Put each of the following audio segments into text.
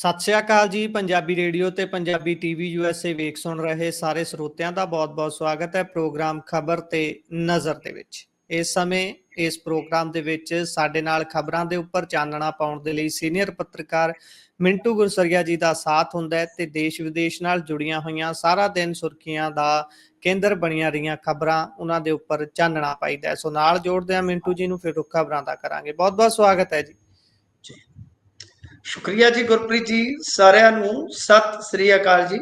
ਸਤਿ ਸ਼੍ਰੀ ਅਕਾਲ ਜੀ, ਪੰਜਾਬੀ ਰੇਡੀਓ ਤੇ ਪੰਜਾਬੀ ਟੀਵੀ ਯੂਐਸਏ ਵੇਖ ਸੁਣ ਰਹੇ ਸਾਰੇ ਸਰੋਤਿਆਂ ਦਾ ਬਹੁਤ-ਬਹੁਤ ਸਵਾਗਤ ਹੈ ਪ੍ਰੋਗਰਾਮ ਖਬਰ ਤੇ ਨਜ਼ਰ ਦੇ ਵਿੱਚ। ਇਸ ਸਮੇਂ ਇਸ ਪ੍ਰੋਗਰਾਮ ਦੇ ਵਿੱਚ ਸਾਡੇ ਨਾਲ ਖਬਰਾਂ ਦੇ ਉੱਪਰ ਚਾਨਣਾ ਪਾਉਣ ਦੇ ਲਈ ਸੀਨੀਅਰ ਪੱਤਰਕਾਰ ਮਿੰਟੂ ਗੁਰਸਰੀਆ ਜੀ ਦਾ ਸਾਥ ਹੁੰਦਾ ਹੈ ਤੇ ਦੇਸ਼ ਵਿਦੇਸ਼ ਨਾਲ ਜੁੜੀਆਂ ਹੋਈਆਂ ਸਾਰਾ ਦਿਨ ਸੁਰਖੀਆਂ ਦਾ ਕੇਂਦਰ ਬਣੀਆਂ ਰਹੀਆਂ ਖਬਰਾਂ ਉਹਨਾਂ ਦੇ ਉੱਪਰ ਚਾਨਣਾ ਪਾਈਦਾ ਸੋ ਨਾਲ ਜੋੜਦੇ ਆ ਮਿੰਟੂ ਜੀ ਨੂੰ, ਫਿਰ ਰੁੱਖ ਖਬਰਾਂ ਦਾ ਕਰਾਂਗੇ। ਬਹੁਤ-ਬਹੁਤ ਸਵਾਗਤ ਹੈ ਜੀ। ਸ਼ੁਕਰੀਆ ਜੀ ਗੁਰਪ੍ਰੀਤ ਜੀ ਸਾਰਿਆਂ ਨੂੰ। ਸਤਿ ਸ੍ਰੀ ਅਕਾਲ ਜੀ।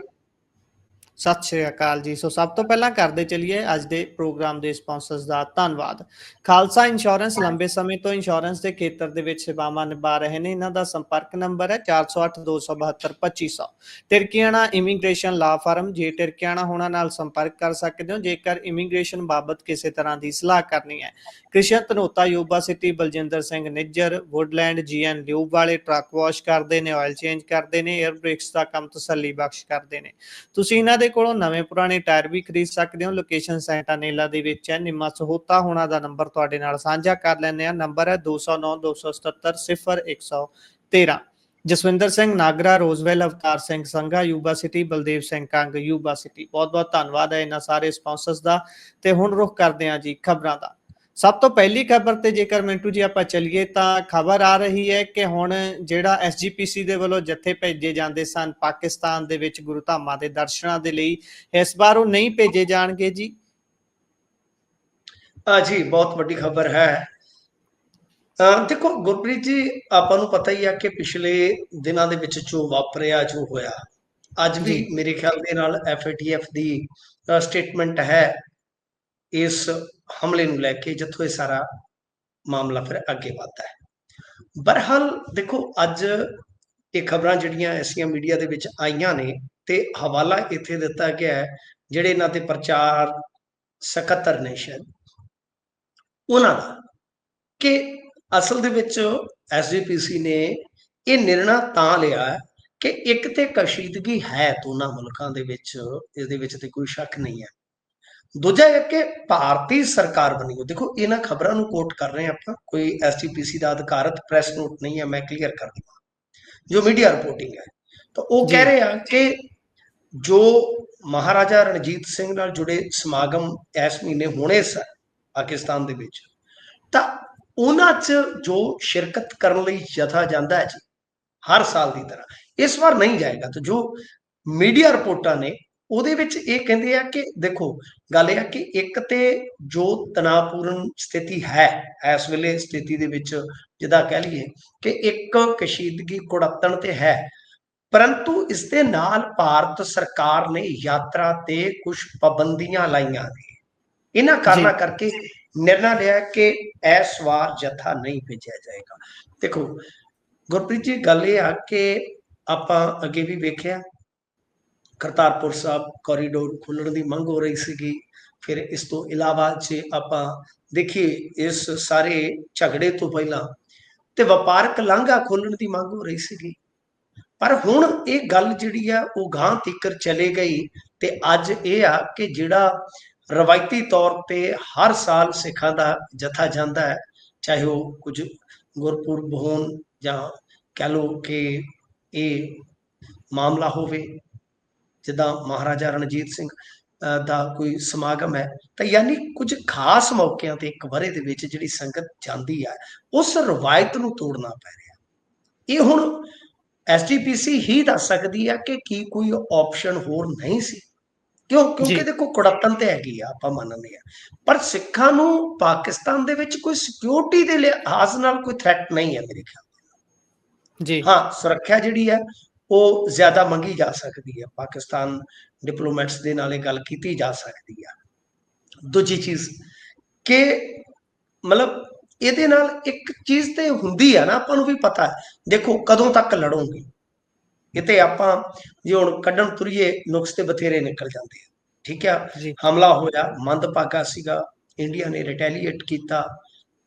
ਸਤਿ ਸ਼੍ਰੀ ਅਕਾਲ ਜੀ। ਸੋ ਸਭ ਤੋਂ ਪਹਿਲਾਂ ਕਰਦੇ ਚਲਿਏ ਅੱਜ ਦੇ ਪ੍ਰੋਗਰਾਮ ਦੇ ਸਪਾਂਸਰਸ ਦਾ ਧੰਨਵਾਦ। ਖਾਲਸਾ ਇੰਸ਼ੋਰੈਂਸ ਲੰਬੇ ਸਮੇਂ ਤੋਂ ਇੰਸ਼ੋਰੈਂਸ ਦੇ ਖੇਤਰ ਦੇ ਵਿੱਚ ਸੇਵਾਵਾਂ ਨਿਭਾ ਰਹੇ ਨੇ। ਇਹਨਾਂ ਦਾ ਸੰਪਰਕ ਨੰਬਰ ਹੈ 4082722500 ਟਿਰਕੀਆਣਾ ਇਮੀਗ੍ਰੇਸ਼ਨ ਲਾ ਫਰਮ ਜੇ ਟਿਰਕੀਆਣਾ ਹੋਣਾ ਨਾਲ ਸੰਪਰਕ ਕਰ ਸਕਦੇ ਹੋ। ਜੇਕਰ ਇਮੀਗ੍ਰੇਸ਼ਨ ਬਾਬਤ ਕਿਸੇ ਤਰ੍ਹਾਂ ਦੀ ਸਲਾਹ ਕਰਨੀ ਹੈ Krishan Dhanota Yuba City, Baljinder Singh Nijjar, Woodland G N lube ਵਾਲੇ ਟਰੱਕ ਵਾਸ਼ ਕਰਦੇ ਨੇ ਆਇਲ ਚੇਂਜ ਕਰਦੇ ਨੇ 에ਅਰ ਬ੍ਰੇਕਸ ਦਾ ਕੰਮ ਤਸੱਲੀ ਬਖਸ਼ ਕਰਦੇ ਨੇ। ਤੁਸੀਂ ਇਹਨਾਂ ਦੇ ਕੋਲੋਂ ਨਵੇਂ ਪੁਰਾਣੇ ਟਾਇਰ ਵੀ ਖਰੀਦ ਸਕਦੇ ਹੋ। ਲੋਕੇਸ਼ਨ ਸੈਂਟਾ ਸੈਂਟਾਨੇਲਾ ਦੇ ਵਿੱਚ ਹੈ। ਨਿੰਮਾ ਸਹੋਤਾ ਹੋਣਾ ਦਾ ਨੰਬਰ ਤੁਹਾਡੇ ਨਾਲ ਸਾਂਝਾ ਕਰ ਲੈਂਦੇ ਆ ਨੰਬਰ ਹੈ 209 277 0113 Jaswinder Singh Nagra, Roseville, Avtar Singh Sangha, Yuba City, Baldev Singh Kang, Yuba City. ਬਹੁਤ ਬਹੁਤ ਧੰਨਵਾਦ ਹੈ ਇਹਨਾਂ ਸਾਰੇ ਸਪਾਂਸਰਸ ਦਾ। ਤੇ ਹੁਣ ਰੁਖ ਕਰਦੇ ਹਾਂ ਜੀ ਖਬਰਾਂ ਦਾ। ਸਭ ਤੋਂ ਪਹਿਲੀ ਖਬਰ ਤੇ ਜੇਕਰ ਮਿੰਟੂ ਜੀ ਆਪਾਂ ਚੱਲੀਏ ਤਾਂ ਖਬਰ ਆ ਰਹੀ ਹੈ ਕਿ ਹੁਣ ਜਿਹੜਾ ਐਸਜੀਪੀਸੀ ਦੇ ਵੱਲੋਂ ਜੱਥੇ ਭੇਜੇ ਜਾਂਦੇ ਸਨ ਪਾਕਿਸਤਾਨ ਦੇ ਵਿੱਚ ਗੁਰੂ ਧਾਮਾਂ ਦੇ ਦਰਸ਼ਨਾਂ ਦੇ ਲਈ ਇਸ ਵਾਰ ਉਹ ਨਹੀਂ ਭੇਜੇ ਜਾਣਗੇ ਜੀ? ਆ ਜੀ ਬਹੁਤ ਵੱਡੀ ਖਬਰ ਹੈ। ਦੇਖੋ ਗੁਰਪ੍ਰੀਤ ਜੀ ਆਪਾਂ ਨੂੰ ਪਤਾ ਹੀ ਆ ਕਿ ਪਿਛਲੇ ਦਿਨਾਂ ਦੇ ਵਿੱਚ ਜੋ ਵਾਪਰਿਆ ਜੋ ਹੋਇਆ ਅੱਜ ਵੀ। ਮੇਰੇ ਖਿਆਲ ਦੇ ਨਾਲ ਐਫਏਟੀਐਫ ਦੀ ਸਟੇਟਮੈਂਟ ਹੈ। ਇਸ ਹਮਲੇ ਨੂੰ ਲੈ ਕੇ ਜਿੱਥੋਂ ਇਹ ਸਾਰਾ ਮਾਮਲਾ ਫਿਰ ਅੱਗੇ ਵਧਦਾ ਹੈ। ਬਰਹਾਲ ਦੇਖੋ, ਅੱਜ ਇਹ ਖਬਰਾਂ ਜਿਹੜੀਆਂ ਐਸੀਆਂ ਮੀਡੀਆ ਦੇ ਵਿੱਚ ਆਈਆਂ ਨੇ ਤੇ ਹਵਾਲਾ ਇੱਥੇ ਦਿੱਤਾ ਗਿਆ ਹੈ, ਜਿਹੜੇ ਇਹਨਾਂ ਤੇ ਪ੍ਰਚਾਰ ਸਕੱਤਰ ਨੇ ਸ਼ਾਇਦ, ਉਹਨਾਂ ਦਾ ਕਿ ਅਸਲ ਦੇ ਵਿੱਚ ਐਸਜੀਪੀਸੀ ਨੇ ਇਹ ਨਿਰਣਾ ਤਾਂ ਲਿਆ ਹੈ ਕਿ ਇੱਕ ਤੇ ਕਸ਼ੀਦਗੀ ਹੈ ਦੋਨਾਂ ਮੁਲਕਾਂ ਦੇ ਵਿੱਚ, ਇਹਦੇ ਵਿੱਚ ਤੇ ਕੋਈ ਸ਼ੱਕ ਨਹੀਂ ਹੈ। ਦੂਜਾ ਇਹ ਕਿ ਭਾਰਤੀ ਸਰਕਾਰ ਬਣੀ ਹੋ ਦੇਖੋ ਇਹਨਾਂ ਖਬਰਾਂ ਨੂੰ ਕੋਟ ਕਰ ਰਹੇ ਆਪਾਂ। ਕੋਈ ਐਸਜੀਪੀਸੀ ਦਾ ਅਧਿਕਾਰਤ ਪ੍ਰੈਸ ਨੋਟ ਨਹੀਂ ਹੈ ਮੈਂ ਕਲੀਅਰ ਕਰ ਦਵਾਂ ਜੋ ਮੀਡੀਆ ਰਿਪੋਰਟਿੰਗ ਹੈ। ਤਾਂ ਉਹ। ਕਹਿ ਰਹੇ ਆ ਕਿ ਜੋ ਮਹਾਰਾਜਾ ਰਣਜੀਤ ਸਿੰਘ ਨਾਲ ਜੁੜੇ ਸਮਾਗਮ ਇਸ ਮਹੀਨੇ ਹੋਣੇ ਸਨ ਪਾਕਿਸਤਾਨ ਦੇ ਵਿੱਚ ਤਾਂ ਉਹਨਾਂ 'ਚ ਜੋ ਸ਼ਿਰਕਤ ਕਰਨ ਲਈ ਜਥਾ ਜਾਂਦਾ ਹੈ ਜੀ ਹਰ ਸਾਲ ਦੀ ਤਰ੍ਹਾਂ। ਇਸ ਵਾਰ ਨਹੀਂ ਜਾਏਗਾ। ਤਾਂ ਜੋ ਮੀਡੀਆ ਰਿਪੋਰਟਾਂ ਨੇ ਉਹਦੇ ਵਿੱਚ ਇਹ ਕਹਿੰਦੇ ਆ ਕਿ ਦੇਖੋ ਗੱਲ ਇਹ ਆ ਕਿ ਇੱਕ ਤੇ ਜੋ ਤਣਾਅਪੂਰਨ ਸਥਿਤੀ ਹੈ ਇਸ ਵੇਲੇ ਸਥਿਤੀ ਦੇ ਵਿੱਚ ਜਿੱਦਾਂ ਕਹਿ ਲਈਏ ਕਿ ਇੱਕ ਕਸ਼ੀਦਗੀ ਕੁੜੱਤਣ ਤੇ ਹੈ ਪਰੰਤੂ ਇਸ ਦੇ ਨਾਲ ਭਾਰਤ ਸਰਕਾਰ ਨੇ ਯਾਤਰਾ ਤੇ ਕੁਝ ਪਾਬੰਦੀਆਂ ਲਾਈਆਂ ਨੇ ਇਹਨਾਂ ਕਾਰਨਾਂ। ਕਰਕੇ ਨਿਰਣਾ ਲਿਆ ਕਿ ਇਸ ਵਾਰ ਜਥਾ ਨਹੀਂ ਭੇਜਿਆ ਜਾਏਗਾ ਦੇਖੋ ਗੁਰਪ੍ਰੀਤ ਜੀ ਗੱਲ ਇਹ ਆ ਕਿ ਆਪਾਂ ਅੱਗੇ ਵੀ ਵੇਖਿਆ ਕਰਤਾਰਪੁਰ ਸਾਹਿਬ ਕੋਰੀਡੋਰ ਖੋਲਣ ਦੀ ਮੰਗ ਹੋ ਰਹੀ ਸੀਗੀ। ਫਿਰ ਇਸ ਤੋਂ ਇਲਾਵਾ ਜੇ ਆਪਾਂ ਦੇਖੀਏ, ਇਸ ਸਾਰੇ ਝਗੜੇ ਤੋਂ ਪਹਿਲਾਂ ਤੇ ਵਪਾਰਕ ਲਾਂਘਾ ਖੋਲਣ ਦੀ ਮੰਗ ਹੋ ਰਹੀ ਸੀਗੀ। ਪਰ ਹੁਣ ਇਹ ਗੱਲ ਜਿਹੜੀ ਆ, ਉਹ ਗਾਂ ਤੀਕਰ ਚਲੇ ਗਈ ਤੇ ਅੱਜ ਇਹ ਆ ਕਿ ਜਿਹੜਾ ਰਵਾਇਤੀ ਤੌਰ ਤੇ ਹਰ ਸਾਲ ਸਿੱਖਾਂ ਦਾ ਜਥਾ ਜਾਂਦਾ ਹੈ, ਚਾਹੇ ਉਹ ਕੁਝ ਗੁਰਪੁਰਬ ਹੋਣ ਜਾਂ ਕਹਿ ਲਓ ਕਿ ਇਹ ਮਾਮਲਾ ਹੋਵੇ ਜਿੱਦਾਂ ਮਹਾਰਾਜਾ ਰਣਜੀਤ ਸਿੰਘ ਦਾ ਕੋਈ ਸਮਾਗਮ ਹੈ ਤਾਂ ਯਾਨੀ ਕੁਝ ਖਾਸ ਮੌਕਿਆਂ ਤੇ ਇੱਕ ਵਰੇ ਦੇ ਵਿੱਚ ਜਿਹੜੀ ਸੰਗਤ ਜਾਂਦੀ ਹੈ ਉਸ ਰਵਾਇਤ ਨੂੰ ਤੋੜਨਾ ਪੈ ਰਿਹਾ। ਇਹ ਹੁਣ ਐਸਜੀਪੀਸੀ ਹੀ ਦੱਸ ਸਕਦੀ ਹੈ ਕਿ ਕੀ ਕੋਈ ਆਪਸ਼ਨ ਹੋਰ ਨਹੀਂ ਸੀ। ਕਿਉਂ? ਕਿਉਂਕਿ। ਦੇਖੋ ਕੁੜੱਤਨ ਤੇ ਹੈਗੀ ਆ ਆਪਾਂ ਮੰਨਦੇ ਆ। ਪਰ ਸਿੱਖਾਂ ਨੂੰ ਪਾਕਿਸਤਾਨ ਦੇ ਵਿੱਚ ਕੋਈ ਸਿਕਿਉਰਿਟੀ ਦੇ ਲਿਹਾਜ਼ ਨਾਲ ਕੋਈ ਥ੍ਰੈਟ ਨਹੀਂ ਹੈ ਮੇਰੇ ਖਿਆਲ ਜੀ। ਹਾਂ ਸੁਰੱਖਿਆ ਜਿਹੜੀ ਹੈ ਉਹ ਜ਼ਿਆਦਾ ਮੰਗੀ ਜਾ ਸਕਦੀ ਹੈ। ਪਾਕਿਸਤਾਨ ਡਿਪਲੋਮੈਟਸ ਦੇ ਨਾਲ ਇਹ ਗੱਲ ਕੀਤੀ ਜਾ ਸਕਦੀ ਹੈ ਦੂਜੀ ਚੀਜ਼ ਕਿ ਮਤਲਬ ਇਹਦੇ ਨਾਲ ਇੱਕ ਚੀਜ਼ ਤੇ ਹੁੰਦੀ ਆ ਨਾ ਆਪਾਂ ਨੂੰ ਵੀ ਪਤਾ ਹੈ। ਦੇਖੋ ਕਦੋਂ ਤੱਕ ਲੜੋਗੇ? ਇਹ ਤੇ ਆਪਾਂ ਜੇ ਹੁਣ ਕੱਢਣ ਤੁਰੀਏ ਨੁਕਸ ਤੇ ਬਥੇਰੇ ਨਿਕਲ ਜਾਂਦੇ ਆ। ਠੀਕ ਆ? ਹਮਲਾ ਹੋਇਆ ਮੰਦਭਾਗਾ ਸੀਗਾ। ਇੰਡੀਆ ਨੇ ਰਿਟੈਲੀਏਟ ਕੀਤਾ।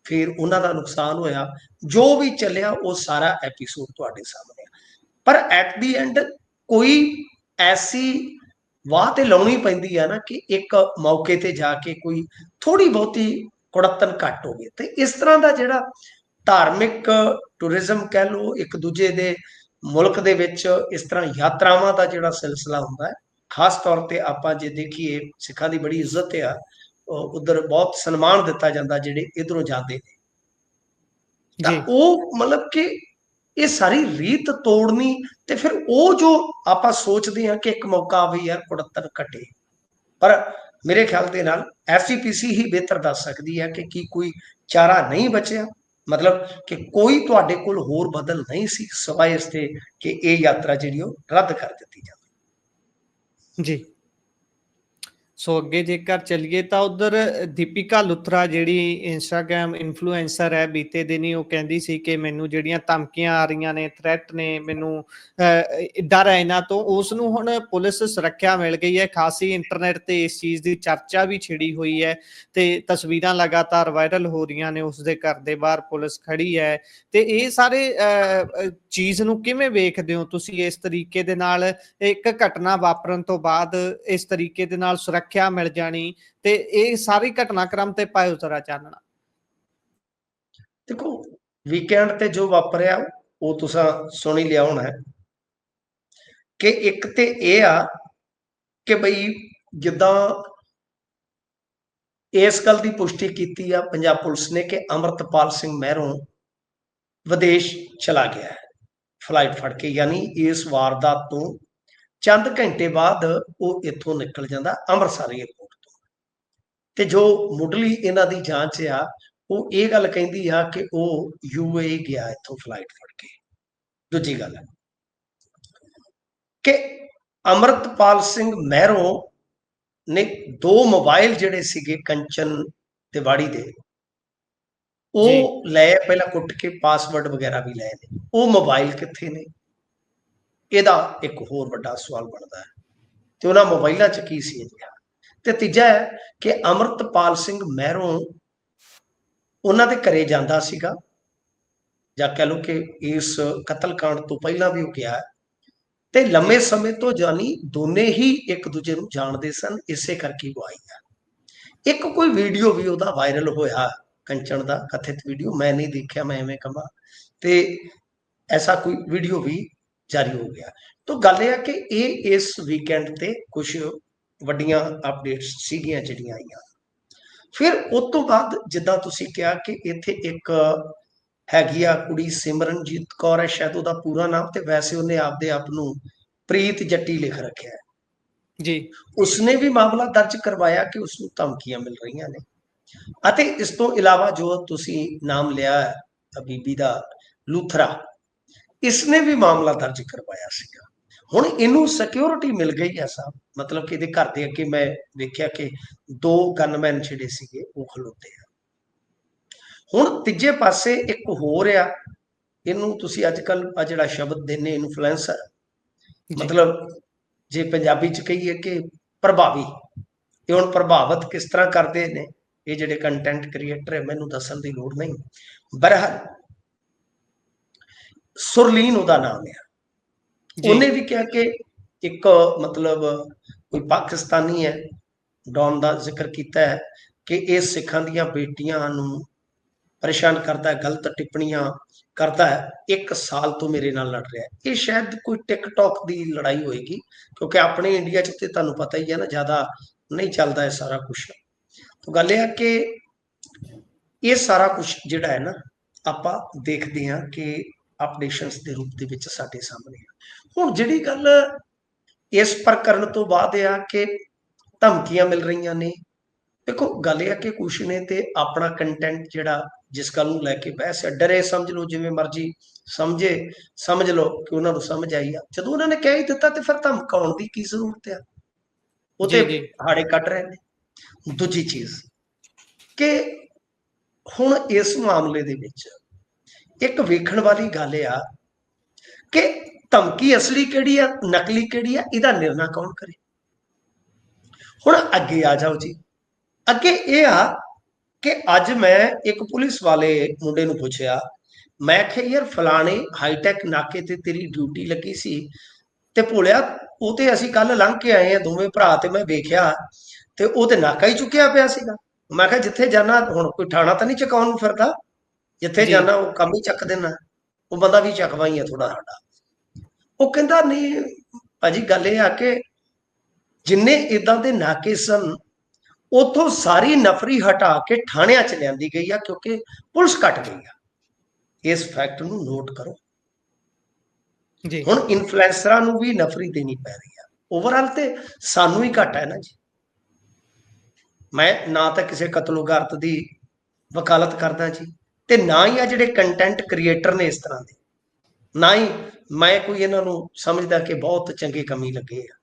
ਫਿਰ ਉਹਨਾਂ ਦਾ ਨੁਕਸਾਨ ਹੋਇਆ। ਜੋ ਵੀ ਚੱਲਿਆ ਉਹ ਸਾਰਾ ਐਪੀਸੋਡ ਤੁਹਾਡੇ ਸਾਹਮਣੇ ਪਰ ਐਟ ਦੀ ਐਂਡ ਕੋਈ ਐਸੀ ਵਾਹ ਤੇ ਲਾਉਣੀ ਪੈਂਦੀ ਆ ਨਾ ਕਿ ਇੱਕ ਮੌਕੇ ਤੇ ਜਾ ਕੇ ਕੋਈ ਥੋੜੀ ਬਹੁਤੀ ਕੁੜੱਤਨ ਘੱਟ ਹੋਵੇ। ਤੇ ਇਸ ਤਰ੍ਹਾਂ ਦਾ ਜਿਹੜਾ ਧਾਰਮਿਕ ਟੂਰਿਜ਼ਮ ਕਹਿ ਲਓ ਇੱਕ ਦੂਜੇ ਦੇ ਮੁਲਕ ਦੇ ਵਿੱਚ ਇਸ ਤਰ੍ਹਾਂ ਯਾਤਰਾਵਾਂ ਦਾ ਜਿਹੜਾ ਸਿਲਸਿਲਾ ਹੁੰਦਾ ਹੈ ਖਾਸ ਤੌਰ ਤੇ ਆਪਾਂ ਜੇ ਦੇਖੀਏ ਸਿੱਖਾਂ ਦੀ ਬੜੀ ਇੱਜ਼ਤ ਆ ਉਧਰ ਬਹੁਤ ਸਨਮਾਨ ਦਿੱਤਾ ਜਾਂਦਾ ਜਿਹੜੇ ਇਧਰੋਂ ਜਾਂਦੇ ਨੇ। ਤਾਂ ਉਹ ਮਤਲਬ ਕਿ ਇਹ ਸਾਰੀ ਰੀਤ ਤੋੜਨੀ ਤੇ ਫਿਰ ਉਹ ਜੋ ਆਪਾਂ ਸੋਚਦੇ ਹਾਂ ਕਿ ਇੱਕ ਮੌਕਾ ਆਵੇ ਯਾਰ ਕੁੜੱਤਨ ਘਟੇ ਪਰ ਮੇਰੇ ਖਿਆਲ ਦੇ ਨਾਲ ਐਫਸੀਪੀਸੀ ਹੀ ਬਿਹਤਰ ਦੱਸ ਸਕਦੀ ਹੈ ਕਿ ਕੀ ਕੋਈ ਚਾਰਾ ਨਹੀਂ ਬਚਿਆ। ਮਤਲਬ ਕਿ ਕੋਈ ਤੁਹਾਡੇ ਕੋਲ ਹੋਰ ਬਦਲ ਨਹੀਂ ਸੀ, ਸਵਾਏ ਇਸ ਤੇ ਕਿ ਇਹ ਯਾਤਰਾ ਜਿਹੜੀ ਉਹ ਰੱਦ ਕਰ ਦਿੱਤੀ ਜਾਵੇ। ਜੀ। ਸੋ ਅੱਗੇ ਜੇਕਰ ਚੱਲੀਏ ਤਾਂ ਉਧਰ ਦੀਪਿਕਾ ਲੁਥਰਾ ਜਿਹੜੀ ਇੰਸਟਾਗ੍ਰam ਇਨਫਲੂਐਂਸਰ ਹੈ, ਬੀਤੇ ਦਿਨੀ ਉਹ ਕਹਿੰਦੀ ਸੀ ਕਿ ਮੈਨੂੰ ਜਿਹੜੀਆਂ ਧਮਕੀਆਂ ਆ ਰਹੀਆਂ ਨੇ ਥ੍ਰੈਟ ਨੇ, ਮੈਨੂੰ ਡਰ ਹੈ ਇਹਨਾਂ ਤੋਂ। ਉਸ ਨੂੰ ਹੁਣ ਪੁਲਿਸ ਸੁਰੱਖਿਆ ਮਿਲ ਗਈ ਹੈ। ਖਾਸੀ ਇੰਟਰਨੈਟ ਤੇ ਇਸ ਚੀਜ਼ ਦੀ ਚਰਚਾ ਵੀ ਛਿੜੀ ਹੋਈ ਹੈ ਤੇ ਤਸਵੀਰਾਂ ਲਗਾਤਾਰ ਵਾਇਰਲ ਹੋ ਰਹੀਆਂ ਨੇ ਉਸ ਦੇ ਘਰ ਦੇ ਬਾਹਰ ਪੁਲਿਸ ਖੜੀ ਹੈ। ਤੇ ਇਹ ਸਾਰੇ ਚੀਜ਼ ਨੂੰ ਕਿਵੇਂ ਵੇਖਦੇ ਹੋ ਤੁਸੀਂ ਇਸ ਤਰੀਕੇ ਦੇ ਨਾਲ? ਇੱਕ ਘਟਨਾ ਵਾਪਰਨ ਤੋਂ ਬਾਅਦ ਇਸ ਤਰੀਕੇ ਦੇ ਨਾਲ ਸੁਰੱਖਿਆ ਮਿਲ ਜਾਣੀ ਤੇ ਇਹ ਸਾਰੀ ਘਟਨਾਕ੍ਰਮ ਤੇ ਪਾਇਓ ਜ਼ਰਾ ਚਾਨਣਾ। ਦੇਖੋ ਵੀਕਐਂਡ ਤੇ ਜੋ ਵਾਪਰਿਆ, ਉਹ ਤੁਸੀਂ ਸੁਣ ਲਿਆ ਹੋਣਾ ਹੈ ਕਿ ਇੱਕ ਤੇ ਇਹ ਆ ਕਿ ਬਈ ਜਿੱਦਾਂ ਇਸ ਗੱਲ ਦੀ ਪੁਸ਼ਟੀ ਕੀਤੀ ਆ ਪੰਜਾਬ ਪੁਲਿਸ ਨੇ ਕਿ ਅਮਰਤਪਾਲ ਸਿੰਘ ਮਹਿਰੋਂ ਵਿਦੇਸ਼ ਚਲਾ ਗਿਆ ਹੈ। ਫਲਾਈਟ ਫੜ ਕੇ, ਯਾਨੀ ਇਸ ਵਾਰਦਾਤ ਤੋਂ ਚੰਦ ਘੰਟੇ ਬਾਅਦ ਉਹ ਇੱਥੋਂ ਨਿਕਲ ਜਾਂਦਾ ਅੰਮ੍ਰਿਤਸਰ ਏਅਰਪੋਰਟ ਤੋਂ। ਤੇ ਜੋ ਮੁੱਢਲੀ ਇਹਨਾਂ ਦੀ ਜਾਂਚ ਆ ਉਹ ਇਹ ਗੱਲ ਕਹਿੰਦੀ ਆ ਕਿ ਉਹ ਯੂਏਈ ਗਿਆ ਇੱਥੋਂ ਫਲਾਈਟ ਫੜ ਕੇ। ਦੂਜੀ ਗੱਲ ਕਿ ਅਮਰਤਪਾਲ ਸਿੰਘ ਮਹਿਰੋਂ ਨੇ ਦੋ ਮੋਬਾਈਲ ਜਿਹੜੇ ਸੀਗੇ ਕੰਚਨ ਤਿਵਾੜੀ ਦੇ ਉਹ ਲੈ ਪਹਿਲਾਂ ਕੁੱਟ ਕੇ ਪਾਸਵਰਡ ਵਗੈਰਾ ਵੀ ਲਏ। ਨੇ ਉਹ ਮੋਬਾਈਲ ਕਿੱਥੇ ਨੇ? ਇਹਦਾ ਇੱਕ ਹੋਰ ਵੱਡਾ ਸਵਾਲ ਬਣਦਾ ਹੈ। ਤੇ ਉਹਨਾਂ ਮੋਬਾਈਲਾਂ 'ਚ ਕੀ ਸੀ ਜੀ ਤੇ ਤੀਜਾ ਹੈ ਕਿ ਅਮਰਤਪਾਲ ਸਿੰਘ ਮਹਿਰੋਂ ਉਹਨਾਂ ਦੇ ਘਰੇ ਜਾਂਦਾ ਸੀਗਾ, ਜਾਂ ਕਹ ਲਓ ਕਿ ਇਸ ਕਤਲकांड ਤੋਂ ਪਹਿਲਾਂ ਵੀ ਉਹ ਗਿਆ ਤੇ ਲੰਮੇ ਸਮੇਂ ਤੋਂ ਜਾਨੀ ਦੋਨੇ ਹੀ ਇੱਕ ਦੂਜੇ ਨੂੰ ਜਾਣਦੇ ਸਨ, ਇਸੇ ਕਰਕੇ ਉਹ ਆਈ ਆ ਇੱਕ ਕੋਈ ਵੀਡੀਓ ਵੀ ਉਹਦਾ ਵਾਇਰਲ ਹੋਇਆ ਕੰਚਣ ਦਾ ਕਥਿਤ ਵੀਡੀਓ, ਮੈਂ ਨਹੀਂ ਦੇਖਿਆ, ਮੈਂ ਐਵੇਂ ਕਮਾ ਤੇ ਐਸਾ ਕੋਈ ਵੀਡੀਓ ਵੀ ਜਾਰੀ ਹੋ ਗਿਆ। ਤਾਂ ਗੱਲ ਇਹ ਆ ਕਿ ਇਹ ਇਸ ਵੀਕਐਂਡ ਤੇ ਕੁਝ ਵੱਡੀਆਂ ਅਪਡੇਟਸ ਸੀਗੀਆਂ ਜਿਹੜੀਆਂ ਆਈਆਂ। ਫਿਰ ਉਸ ਤੋਂ ਬਾਅਦ ਜਿੱਦਾਂ ਤੁਸੀਂ ਕਿਹਾ ਕਿ ਇੱਥੇ ਇੱਕ ਹੈਗੀ ਆ ਕੁੜੀ ਸਿਮਰਨਜੀਤ ਕੌਰ ਹੈ ਸ਼ਾਇਦ ਉਹਦਾ ਪੂਰਾ ਨਾਮ ਤੇ ਵੈਸੇ ਉਹਨੇ ਆਪਦੇ ਆਪ ਨੂੰ ਪ੍ਰੀਤ ਜੱਟੀ ਲਿਖ ਰੱਖਿਆ ਹੈ। ਜੀ। ਉਸਨੇ ਵੀ ਮਾਮਲਾ ਦਰਜ ਕਰਵਾਇਆ ਕਿ ਉਸ ਨੂੰ ਧਮਕੀਆਂ ਮਿਲ ਰਹੀਆਂ ਨੇ। ਅਤੇ ਇਸ ਤੋਂ ਇਲਾਵਾ ਜੋ ਤੁਸੀਂ ਨਾਮ ਲਿਆ ਹੈ ਬੀਬੀ ਦਾ ਲੂਥਰਾ ਇਸਨੇ ਵੀ ਮਾਮਲਾ ਦਰਜ ਕਰਵਾਇਆ ਸੀਗਾ। ਹੁਣ ਇਹਨੂੰ ਸਿਕਿਉਰਿਟੀ ਮਿਲ ਗਈ ਹੈ ਸਾਹਿਬ। ਮਤਲਬ ਕਿ ਇਹਦੇ ਘਰ ਦੇ ਅੱਗੇ ਮੈਂ ਵੇਖਿਆ ਕਿ ਦੋ ਗਨਮੈਨ ਜਿਹੜੇ ਸੀਗੇ ਉਹ ਖਲੋਤੇ ਆ। ਹੁਣ ਤੀਜੇ ਪਾਸੇ ਇੱਕ ਹੋਰ ਆ। ਇਹਨੂੰ ਤੁਸੀਂ ਅੱਜ ਕੱਲ ਆ ਜਿਹੜਾ ਸ਼ਬਦ ਦਿੰਨੇ ਇਨਫਲੂਐਂਸਰ ਮਤਲਬ ਜੇ ਪੰਜਾਬੀ ਚ ਕਹੀਏ ਕਿ ਪ੍ਰਭਾਵੀ। ਇਹ ਹੁਣ ਪ੍ਰਭਾਵਿਤ ਕਿਸ ਤਰ੍ਹਾਂ ਕਰਦੇ ਨੇ? ਇਹ ਜਿਹੜੇ ਕੰਟੈਂਟ ਕ੍ਰੀਏਟਰ ਹੈ ਮੈਨੂੰ ਦੱਸਣ ਦੀ ਲੋੜ ਨਹੀਂ। ਬਰਹਰ ਸੁਰਲੀਨ ਉਹਦਾ ਨਾਮ ਹੈ। ਉਹਨੇ ਵੀ ਕਿਹਾ ਕਿ ਇੱਕ ਮਤਲਬ ਕੋਈ ਪਾਕਿਸਤਾਨੀ ਹੈ ਡੌਨ ਦਾ ਜ਼ਿਕਰ ਕੀਤਾ ਹੈ ਕਿ ਇਹ ਸਿੱਖਾਂ ਦੀਆਂ ਬੇਟੀਆਂ ਨੂੰ ਪਰੇਸ਼ਾਨ ਕਰਦਾ ਹੈ ਗਲਤ ਟਿੱਪਣੀਆਂ ਕਰਦਾ ਹੈ। ਇੱਕ ਸਾਲ ਤੋਂ ਮੇਰੇ ਨਾਲ ਲੜ ਰਿਹਾ ਹੈ। ਇਹ ਸ਼ਾਇਦ ਕੋਈ ਟਿਕਟੌਕ ਦੀ ਲੜਾਈ ਹੋਏਗੀ ਕਿਉਂਕਿ ਆਪਣੇ ਇੰਡੀਆ 'ਚ ਤੇ ਤੁਹਾਨੂੰ ਪਤਾ ਹੀ ਹੈ ਨਾ ਜ਼ਿਆਦਾ ਨਹੀਂ ਚੱਲਦਾ ਇਹ ਸਾਰਾ ਕੁਝ ਤਾਂ ਗੱਲ ਇਹ ਹੈ ਕਿ ਇਹ ਸਾਰਾ ਕੁਝ ਜਿਹੜਾ ਹੈ ਨਾ ਆਪਾਂ ਦੇਖਦੇ ਹਾਂ ਕਿ ਅਪਡੇਸ਼ਨਸ ਦੇ ਰੂਪ ਦੇ ਵਿੱਚ ਸਾਡੇ ਸਾਹਮਣੇ ਆ। ਹੁਣ ਜਿਹੜੀ ਗੱਲ ਇਸ ਪ੍ਰਕਰਨ ਤੋਂ ਬਾਅਦ ਆ ਕਿ ਧਮਕੀਆਂ ਮਿਲ ਰਹੀਆਂ ਨੇ। ਦੇਖੋ ਗੱਲ ਇਹ ਆ ਕਿ ਕੁਛ ਨੇ ਤੇ ਆਪਣਾ ਕੰਟੈਂਟ ਜਿਹੜਾ ਜਿਸ ਗੱਲ ਨੂੰ ਲੈ ਕੇ ਬਹਿਸ ਡਰੇ ਸਮਝ ਲਓ ਜਿਵੇਂ ਮਰਜ਼ੀ ਸਮਝੇ ਸਮਝ ਲਓ ਕਿ ਉਹਨਾਂ ਨੂੰ ਸਮਝ ਆਈ ਆ। ਜਦੋਂ ਉਹਨਾਂ ਨੇ ਕਹਿ ਹੀ ਦਿੱਤਾ ਤੇ ਫਿਰ ਧਮਕਾਉਣ ਦੀ ਕੀ ਜ਼ਰੂਰਤ ਆ? ਉਹ ਤੇ ਹਾੜੇ ਕੱਟ ਰਹੇ ਨੇ। ਦੂਜੀ ਚੀਜ਼ ਕਿ ਹੁਣ ਇਸ ਮਾਮਲੇ ਦੇ ਵਿੱਚ ਇੱਕ ਵੇਖਣ ਵਾਲੀ ਗੱਲ ਆ ਕਿ ਧਮਕੀ ਅਸਲੀ ਕਿਹੜੀ ਆ, ਨਕਲੀ ਕਿਹੜੀ ਆ, ਇਹਦਾ ਨਿਰਣਾ ਕੌਣ ਕਰੇ? ਹੁਣ ਅੱਗੇ ਆ ਜਾਓ ਜੀ। ਅੱਗੇ ਇਹ ਆ ਕਿ ਅੱਜ ਮੈਂ ਇੱਕ ਪੁਲਿਸ ਵਾਲੇ ਮੁੰਡੇ ਨੂੰ ਪੁੱਛਿਆ, ਮੈਂ ਕਿਹਾ, ਯਾਰ, ਫਲਾਣੇ ਹਾਈਟੈਕ ਨਾਕੇ ਤੇ ਤੇਰੀ ਡਿਊਟੀ ਲੱਗੀ ਸੀ ਤੇ ਭੋਲਿਆ, ਉਹ ਤੇ ਅਸੀਂ ਕੱਲ ਲੰਘ ਕੇ ਆਏ ਆ, ਦੋਵੇਂ ਭਰਾ ਤੇ ਮੈਂ ਵੇਖਿਆ ਤੇ ਉਹ ਤੇ ਨਾਕਾ ਹੀ ਚੁੱਕਿਆ ਪਿਆ ਸੀਗਾ। ਮੈਂ ਕਿਹਾ, ਜਿੱਥੇ ਜਾਣਾ, ਹੁਣ ਕੋਈ ਠਾਣਾ ਤਾਂ ਨਹੀਂ ਚਕਾਉਣ ਨੂੰ ਫਿਰਦਾ? ਜਿੱਥੇ ਜਾਣਾ ਉਹ ਕੰਮ ਹੀ ਚੱਕ ਦੇਣਾ ਉਹ ਬੰਦਾ ਵੀ ਚੱਕਵਾ ਹੀ ਆ ਥੋੜਾ ਸਾਡਾ। ਉਹ ਕਹਿੰਦਾ ਨਹੀਂ ਭਾਜੀ ਗੱਲ ਇਹ ਆ ਕਿ ਜਿੰਨੇ ਇਦਾਂ ਦੇ ਨਾਕੇ ਸਨ ਉਥੋਂ ਸਾਰੀ ਨਫਰੀ ਹਟਾ ਕੇ ਥਾਣਿਆਂ ਚ ਲਿਆਂਦੀ ਗਈ ਆ ਕਿਉਂਕਿ ਪੁਲਿਸ ਕੱਟ ਗਈ ਆ। ਇਸ ਫੈਕਟ ਨੂੰ ਨੋਟ ਕਰੋ। ਜੀ। ਹੁਣ ਇਨਫਲੂਐਂਸਰਾਂ ਨੂੰ ਵੀ ਨਫਰੀ ਦੇਣੀ ਪੈ ਰਹੀ ਆ। ਓਵਰਆਲ ਤੇ ਸਾਨੂੰ ਹੀ ਘੱਟ ਹੈ ਨਾ ਜੀ। ਮੈਂ ਨਾ ਤਾਂ ਕਿਸੇ ਕਤਲੋਗਾਰਤ ਦੀ ਵਕਾਲਤ ਕਰਦਾ ਜੀ। ਤੇ ਨਾ ਹੀ ਆ ਜਿਹੜੇ ਕੰਟੈਂਟ ਕ੍ਰੀਏਟਰ ਨੇ ਇਸ ਤਰ੍ਹਾਂ ਦੇ। ਨਾ ਹੀ ਮੈਂ ਕੋਈ ਇਹਨਾਂ ਨੂੰ ਸਮਝਦਾ ਕਿ ਬਹੁਤ ਚੰਗੇ ਕਮੀ ਲੱਗੇ ਆ।